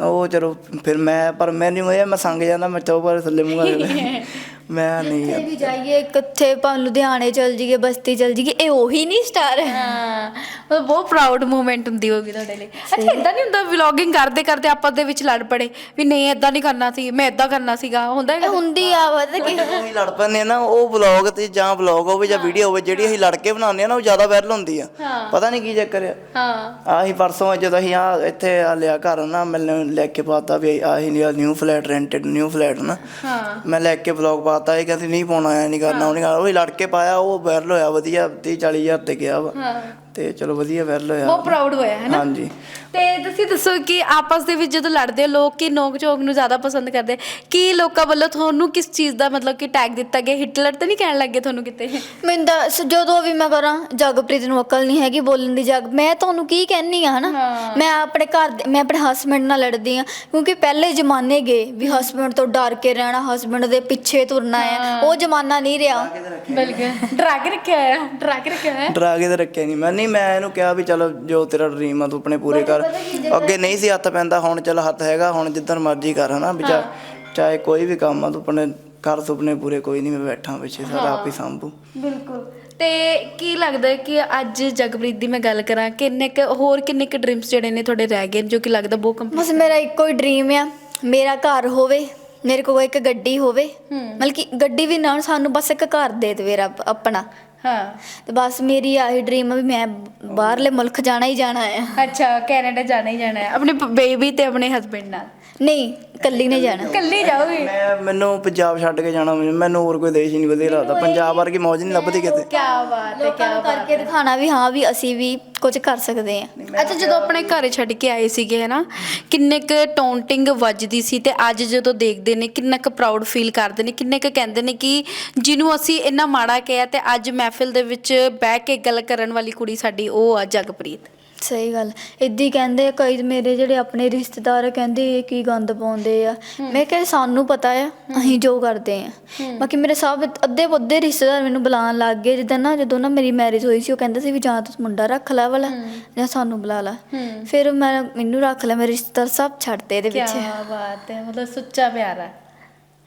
ਉਹ ਚਲੋ ਫਿਰ ਮੈਂ ਪਰ ਮੈਨੂੰ ਇਹ ਮੈਂ ਸੰਗ ਜਾਂਦਾ ਮੈਂ ਚੌ ਪਰ ਥੱਲੇ ਮੂੰਹ ਕਰਕੇ। <laughs> ਮੈਂ ਨਹੀਂ ਕਿੱਥੇ ਵੀ ਜਾਈਏ ਕਿੱਥੇ ਭਾਵੇਂ ਲੁਧਿਆਣੇ ਚਲ ਜਾਈਏ ਬਸਤੀ ਚਲ ਜਾਈਏ ਇਹ ਉਹੀ ਨਹੀਂ ਸਟਾਰ ਹੈ ਹਾਂ ਮਤਲਬ ਬਹੁਤ ਪ੍ਰਾਊਡ ਮੂਮੈਂਟ ਹੁੰਦੀ ਹੋਗੀ ਤੁਹਾਡੇ ਲਈ। ਅੱਛਾ ਇਦਾਂ ਨਹੀਂ ਹੁੰਦਾ ਵਲੌਗਿੰਗ ਕਰਦੇ ਕਰਦੇ ਆਪਸ ਦੇ ਵਿੱਚ ਲੜ ਪੜੇ ਵੀ ਨਹੀਂ ਇਦਾਂ ਨਹੀਂ ਕਰਨਾ ਸੀ ਮੈਂ ਇਦਾਂ ਕਰਨਾ ਸੀਗਾ ਹੁੰਦਾ ਇਹ ਹੈ ਹੁੰਦੀ ਆ ਪਤਾ ਕੀ? ਅਸੀਂ ਲੜ ਪੈਂਦੇ ਨਾ ਉਹ ਵਲੌਗ ਤੇ ਜਾਂ ਵਲੌਗ ਹੋਵੇ ਜਾਂ ਵੀਡੀਓ ਹੋਵੇ ਜਿਹੜੀ ਅਸੀਂ ਲੜ ਕੇ ਬਣਾਉਂਦੇ ਆ ਨਾ ਉਹ ਜ਼ਿਆਦਾ ਵਾਇਰਲ ਹੁੰਦੀ ਆ। ਪਤਾ ਨਹੀਂ ਕੀ ਚੱਕਰ ਆ। ਹਾਂ। ਆਹੀ ਪਰਸੋਂ ਜਦੋਂ ਅਸੀਂ ਆ ਇੱਥੇ ਆ ਲਿਆ ਘਰ ਨਾ ਮੈਨੂੰ ਲੈ ਕੇ ਪਾਤਾ ਵੀ ਆਹੀ ਲਿਆ new flat rented new flat ਨਾ। ਹਾਂ। ਮੈਂ ਲੈ ਕੇ ਵਲੌਗ ਪਾਤਾ ਇਹ ਕਹਿੰਦੀ ਨਹੀਂ ਪਾਉਣਾ ਐ ਨਹੀਂ ਕਰਨਾ ਉਹ ਨਹੀਂ ਕਰਨਾ। ਉਹ ਹੀ ਲੜ ਕੇ ਪਾਇਆ ਉਹ ਵਾਇਰਲ ਹੋਇਆ ਵਧੀਆ 30 40 ਹਜ਼ਾਰ ਤੇ ਗਿਆ ਵਾ। ਹਾਂ। ਤੇ ਚਲੋ ਵਧੀਆ ਵਾਇਰਲ ਹੋਇਆ। ਬਹੁਤ ਪ੍ਰਾਊਡ ਹੋਇਆ ਹੈ ਨਾ? ਹਾਂਜੀ। ਤੇ ਤੁਸੀਂ ਦੱਸੋ ਕਿ ਆਪਸ ਦੇ ਵਿੱਚ ਜਦੋਂ ਲੜਦੇ ਹੋ ਲੋਕ ਕੀ ਨੋਕ ਝੋਕ ਨੂੰ ਜ਼ਿਆਦਾ ਪਸੰਦ ਕਰਦੇ? ਕੀ ਲੋਕਾਂ ਵੱਲੋਂ ਤੁਹਾਨੂੰ ਕਿਸ ਚੀਜ਼ ਦਾ ਮਤਲਬ ਕਿ ਟੈਗ ਦਿੱਤਾ ਗਿਆ? ਹਿਟਲਰ ਤਾਂ ਨਹੀਂ ਕਹਿਣ ਲੱਗੇ ਤੁਹਾਨੂੰ ਕਿਤੇ? ਮੈਨੂੰ ਤਾਂ ਸ- ਜਦੋਂ ਵੀ ਮੈਂ ਕਰਾਂ ਜਗਪ੍ਰੀਤ ਨੂੰ ਅਕਲ ਨਹੀਂ ਹੈਗੀ ਬੋਲਣ ਦੀ ਜਗ। ਮੈਂ ਤੁਹਾਨੂੰ ਕੀ ਕਹਿਨੀ ਆ ਹਨਾ? ਹਾਂ। ਮੈਂ ਆਪਣੇ ਘਰ ਦੇ- ਮੈਂ ਆਪਣੇ ਹਸਬੰਡ ਨਾਲ ਲੜਦੀ ਆ ਕਿਉਂਕਿ ਪਹਿਲੇ ਜ਼ਮਾਨੇ ਗਏ ਵੀ ਹਸਬੰਡ ਤੋਂ ਡਰ ਕੇ ਰਹਿਣਾ ਹਸਬੰਡ ਦੇ ਪਿੱਛੇ ਤੁਰਨਾ ਆ। ਉਹ ਜ਼ਮਾਨਾ ਨਹੀਂ ਰਿਹਾ। ਬਿਲਕੁਲ। ਡਰਾ ਕੇ ਰੱਖਿਆ ਹੋਇਆ ਡਰਾ ਕੇ ਰੱਖਿਆ ਹੋਇਆ। ਡਰਾ ਕੇ ਤੇ ਰੱਖਿਆ ਨਹੀਂ। ਮੈਂ ਨਹੀਂ ਮੈਂ ਇਹਨੂੰ ਕਿਹਾ ਵੀ ਚਲੋ ਜੋ ਤੇਰਾ ਡ੍ਰੀਮ ਆ ਤੂੰ ਆਪਣੇ ਪੂਰੇ ਕਰ ਅੱਗੇ ਨਹੀਂ ਸੀ ਹੱਥ ਪੈਂਦਾ ਹੁਣ ਚੱਲ ਹੱਥ ਹੈਗਾ ਹੁਣ ਜਿੱਦਣ ਮਰਜ਼ੀ ਕਰ ਹਨਾ ਵੀ ਚਾ- ਚਾਹੇ ਕੋਈ ਵੀ ਕੰਮ ਆ ਤੂੰ ਆਪਣੇ ਕਰ ਸੁਪਨੇ ਪੂਰੇ ਕੋਈ ਨਹੀਂ ਮੈਂ ਬੈਠਾ ਪਿੱਛੇ ਸਾਰਾ ਆਪ ਹੀ ਸੰਭੂ। ਬਿਲਕੁਲ। ਤੇ ਕੀ ਲੱਗਦਾ ਹੈ ਕਿ ਅੱਜ ਜਗਪ੍ਰੀਤ ਦੀ ਮੈਂ ਗੱਲ ਕਰਾਂ ਕਿੰਨੇ ਕੁ ਹੋਰ ਕਿੰਨੇ ਕੁ ਡ੍ਰੀਮਸ ਜਿਹੜੇ ਨੇ ਤੁਹਾਡੇ ਰਹਿ ਗਏ ਨੇ ਜੋ ਕਿ ਲੱਗਦਾ ਬਹੁਤ ਕੰਪ ਬਸ ਮੇਰਾ ਇੱਕੋ ਹੀ ਡ੍ਰੀਮ ਆ ਮੇਰਾ ਘਰ ਹੋਵੇ ਮੇਰੇ ਕੋਲ ਇੱਕ ਗੱਡੀ ਹੋਵੇ। ਮਤਲਬ ਕਿ ਗੱਡੀ ਵੀ ਨਾ ਸਾਨੂੰ ਬਸ ਇੱਕ ਘਰ ਦੇ ਦੇਵੇ ਰੱਬ ਆਪਣਾ। ਹਾਂ। ਤੇ ਬਸ ਮੇਰੀ ਆਹੀ ਡ੍ਰੀਮ ਆ ਵੀ ਮੈਂ ਬਾਹਰਲੇ ਮੁਲਕ ਜਾਣਾ ਹੀ ਜਾਣਾ ਆ। ਅੱਛਾ ਕੈਨੇਡਾ ਜਾਣਾ ਹੀ ਜਾਣਾ ਹੈ ਆਪਣੇ ਬੇਬੀ ਤੇ ਆਪਣੇ ਹਸਬੰਡ ਨਾਲ। ਨਹੀਂ ਇਕੱਲੀ ਨਹੀਂ ਜਾਣਾ। ਇਕੱਲੇ ਜਾਓਗੇ। ਮੈਂ ਮੈਨੂੰ ਪੰਜਾਬ ਛੱਡ ਕੇ ਜਾਣਾ ਮੈਨੂੰ- ਹੋਰ ਕੋਈ ਦੇਸ਼ ਹੀ ਨਹੀਂ ਵਧੀਆ ਲੱਗਦਾ। ਪੰਜਾਬ ਵਰਗੀ ਮੌਜ ਨਹੀਂ ਲੱਭਦੀ ਕਿਤੇ। ਕੀ ਬਾਤ ਹੈ ਲੋਕਾਂ ਨੂੰ ਕਰਕੇ ਦਿਖਾਣਾ ਵੀ ਹਾਂ ਵੀ ਅਸੀਂ ਵੀ ਕੁਝ ਕਰ ਸਕਦੇ ਆ ਅੱਛਾ ਜਦੋਂ ਆਪਣੇ ਘਰ ਛੱਡ ਕੇ ਆਏ ਸੀਗੇ ਹਨਾ ਕਿੰਨੇ ਕ ਟੌਂਟਿੰਗ ਵੱਜਦੀ ਸੀ ਤੇ ਅੱਜ ਜਦੋਂ ਦੇਖਦੇ ਨੇ ਕਿੰਨਾ ਕ ਪ੍ਰਾਊਡ ਫੀਲ ਕਰਦੇ ਨੇ ਕਿੰਨੇ ਕ ਕਹਿੰਦੇ ਨੇ ਕਿ ਜਿਹਨੂੰ ਅਸੀਂ ਇੰਨਾ ਮਾੜਾ ਕਿਹਾ ਤੇ ਅੱਜ ਮਹਿਫਿਲ ਦੇ ਵਿੱਚ ਬਹਿ ਕੇ ਗੱਲ ਕਰਨ ਵਾਲੀ ਕੁੜੀ ਸਾਡੀ ਉਹ ਆ ਜਗਪ੍ਰੀਤ। ਸਹੀ ਗੱਲ। ਇਦਾਂ ਹੀ ਕਹਿੰਦੇ ਆ ਕਈ ਮੇਰੇ ਜਿਹੜੇ ਆਪਣੇ ਰਿਸ਼ਤੇਦਾਰ ਆ, ਕਹਿੰਦੇ ਇਹ ਕੀ ਗੰਦ ਪਾਉਂਦੇ ਆ। ਮੈਂ ਕਿਹਾ ਸਾਨੂੰ ਪਤਾ ਆ ਅਸੀਂ ਜੋ ਕਰਦੇ ਆ। ਬਾਕੀ ਮੇਰੇ ਸਭ ਅੱਧੇ ਅੱਧੇ ਰਿਸ਼ਤੇਦਾਰ ਮੈਨੂੰ ਬੁਲਾਉਣ ਲੱਗ ਗਏ। ਜਿੱਦਾਂ ਨਾ ਜਦੋਂ ਨਾ ਮੇਰੀ ਮੈਰਿਜ ਹੋਈ ਸੀ ਉਹ ਕਹਿੰਦੇ ਸੀ ਵੀ ਜਾਂ ਤੂੰ ਮੁੰਡਾ ਰੱਖ ਲੈ ਵਾਲਾ ਜਾਂ ਸਾਨੂੰ ਬੁਲਾ ਲੈ। ਫਿਰ ਮੈਂ ਮੈਨੂੰ ਰੱਖ ਲਿਆ ਮੇਰੇ ਰਿਸ਼ਤੇਦਾਰ ਸਭ ਛੱਡਤੇ ਇਹਦੇ ਕੀ ਪਿੱਛੇ। ਬਾਤ ਹੈ ਮਤਲਬ ਸੁੱਚਾ ਪਿਆਰ। ਹੈ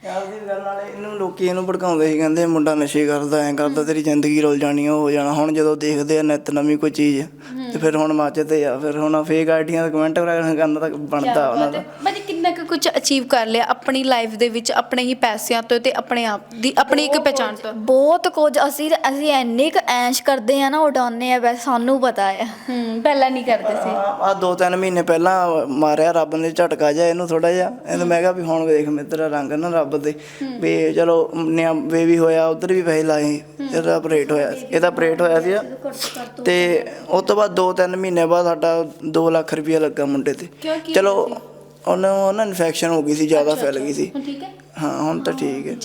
ਯਾਰ ਦੀ ਗੱਲ ਨਾਲੇ ਇਹਨੂੰ ਲੋਕੀ ਇਹਨੂੰ ਭੜਕਾਉਂਦੇ ਸੀ ਕਹਿੰਦੇ ਮੁੰਡਾ ਨਸ਼ੇ ਕਰਦਾ ਐਂ ਕਰਦਾ ਤੇਰੀ ਜ਼ਿੰਦਗੀ ਰੁਲ ਜਾਣੀ ਉਹ ਹੋ ਜਾਣਾ। ਹੁਣ ਜਦੋਂ ਦੇਖਦੇ ਆ ਨਿਤ ਨਵੀਂ ਕੋਈ ਚੀਜ਼ ਤੇ ਫਿਰ ਹੁਣ ਮੱਚਦੇ ਆ ਫਿਰ ਹੁਣ ਫੇਕ ਆਈਡੀਆਂ ਦਾ ਕਮੈਂਟ ਕਰਨਾ ਤਾਂ ਬਣਦਾ ਉਹਨਾਂ ਦਾ। ਬਾਜੀ ਕਿੰਨਾ ਕੁ ਕੁਝ ਅਚੀਵ ਕਰ ਲਿਆ ਆਪਣੀ ਲਾਈਫ ਦੇ ਵਿੱਚ ਆਪਣੇ ਹੀ ਪੈਸਿਆਂ ਤੋਂ ਤੇ ਆਪਣੇ ਆਪ ਦੀ ਆਪਣੀ ਇੱਕ ਪਛਾਣ ਤੋਂ। ਬਹੁਤ ਕੁਝ। ਅਸੀਂ ਅਸੀਂ ਇੰਨੇ ਕੁ ਐਸ਼ ਕਰਦੇ ਆ ਨਾ ਉਡਾਉਂਦੇ ਆ ਵੈਸੇ ਸਾਨੂੰ ਪਤਾ ਆ। ਹੂੰ ਪਹਿਲਾਂ ਨਹੀਂ ਕਰਦੇ ਸੀ। ਆ ਦੋ ਤਿੰਨ ਮਹੀਨੇ ਪਹਿਲਾਂ ਮਾਰਿਆ ਰੱਬ ਨੇ ਝਟਕਾ ਜਿਹਾ ਇਹਨੂੰ ਥੋੜਾ ਜਿਹਾ। ਇਹਨੂੰ ਮੈਂ ਕਿਹਾ ਵੀ ਹੁਣ ਵੇਖ ਮੇਰਾ ਰੰਗ ਨਾ ਰੱਬ ਦੇ। ਵੀ ਚਲੋ ਨਿਆ ਬੇਬੀ ਹੋਇਆ ਉਧਰ ਵੀ ਪੈਸੇ ਲਾਏ। ਇਹਦਾ ਆਪਰੇਟ ਹੋਇਆ ਇਹਦਾ ਆਪਰੇਟ ਹੋਇਆ ਸੀ। ਤੇ ਉਸ ਤੋਂ ਬਾਅਦ ਦੋ ਤਿੰਨ ਮਹੀਨੇ ਬਾਅਦ ਸਾਡਾ 2 ਲੱਖ ਰੁਪਇਆ ਲੱਗਾ ਮੁੰਡੇ ਤੇ। ਚਲੋ ਉਹਨੂੰ ਨਾ ਇਨਫੈਕਸ਼ਨ ਹੋ ਗਈ ਸੀ ਜ਼ਿਆਦਾ ਫੈਲ ਗਈ ਸੀ। ਹੈ? ਹੁਣ ਤਾਂ ਠੀਕ ਹੈ।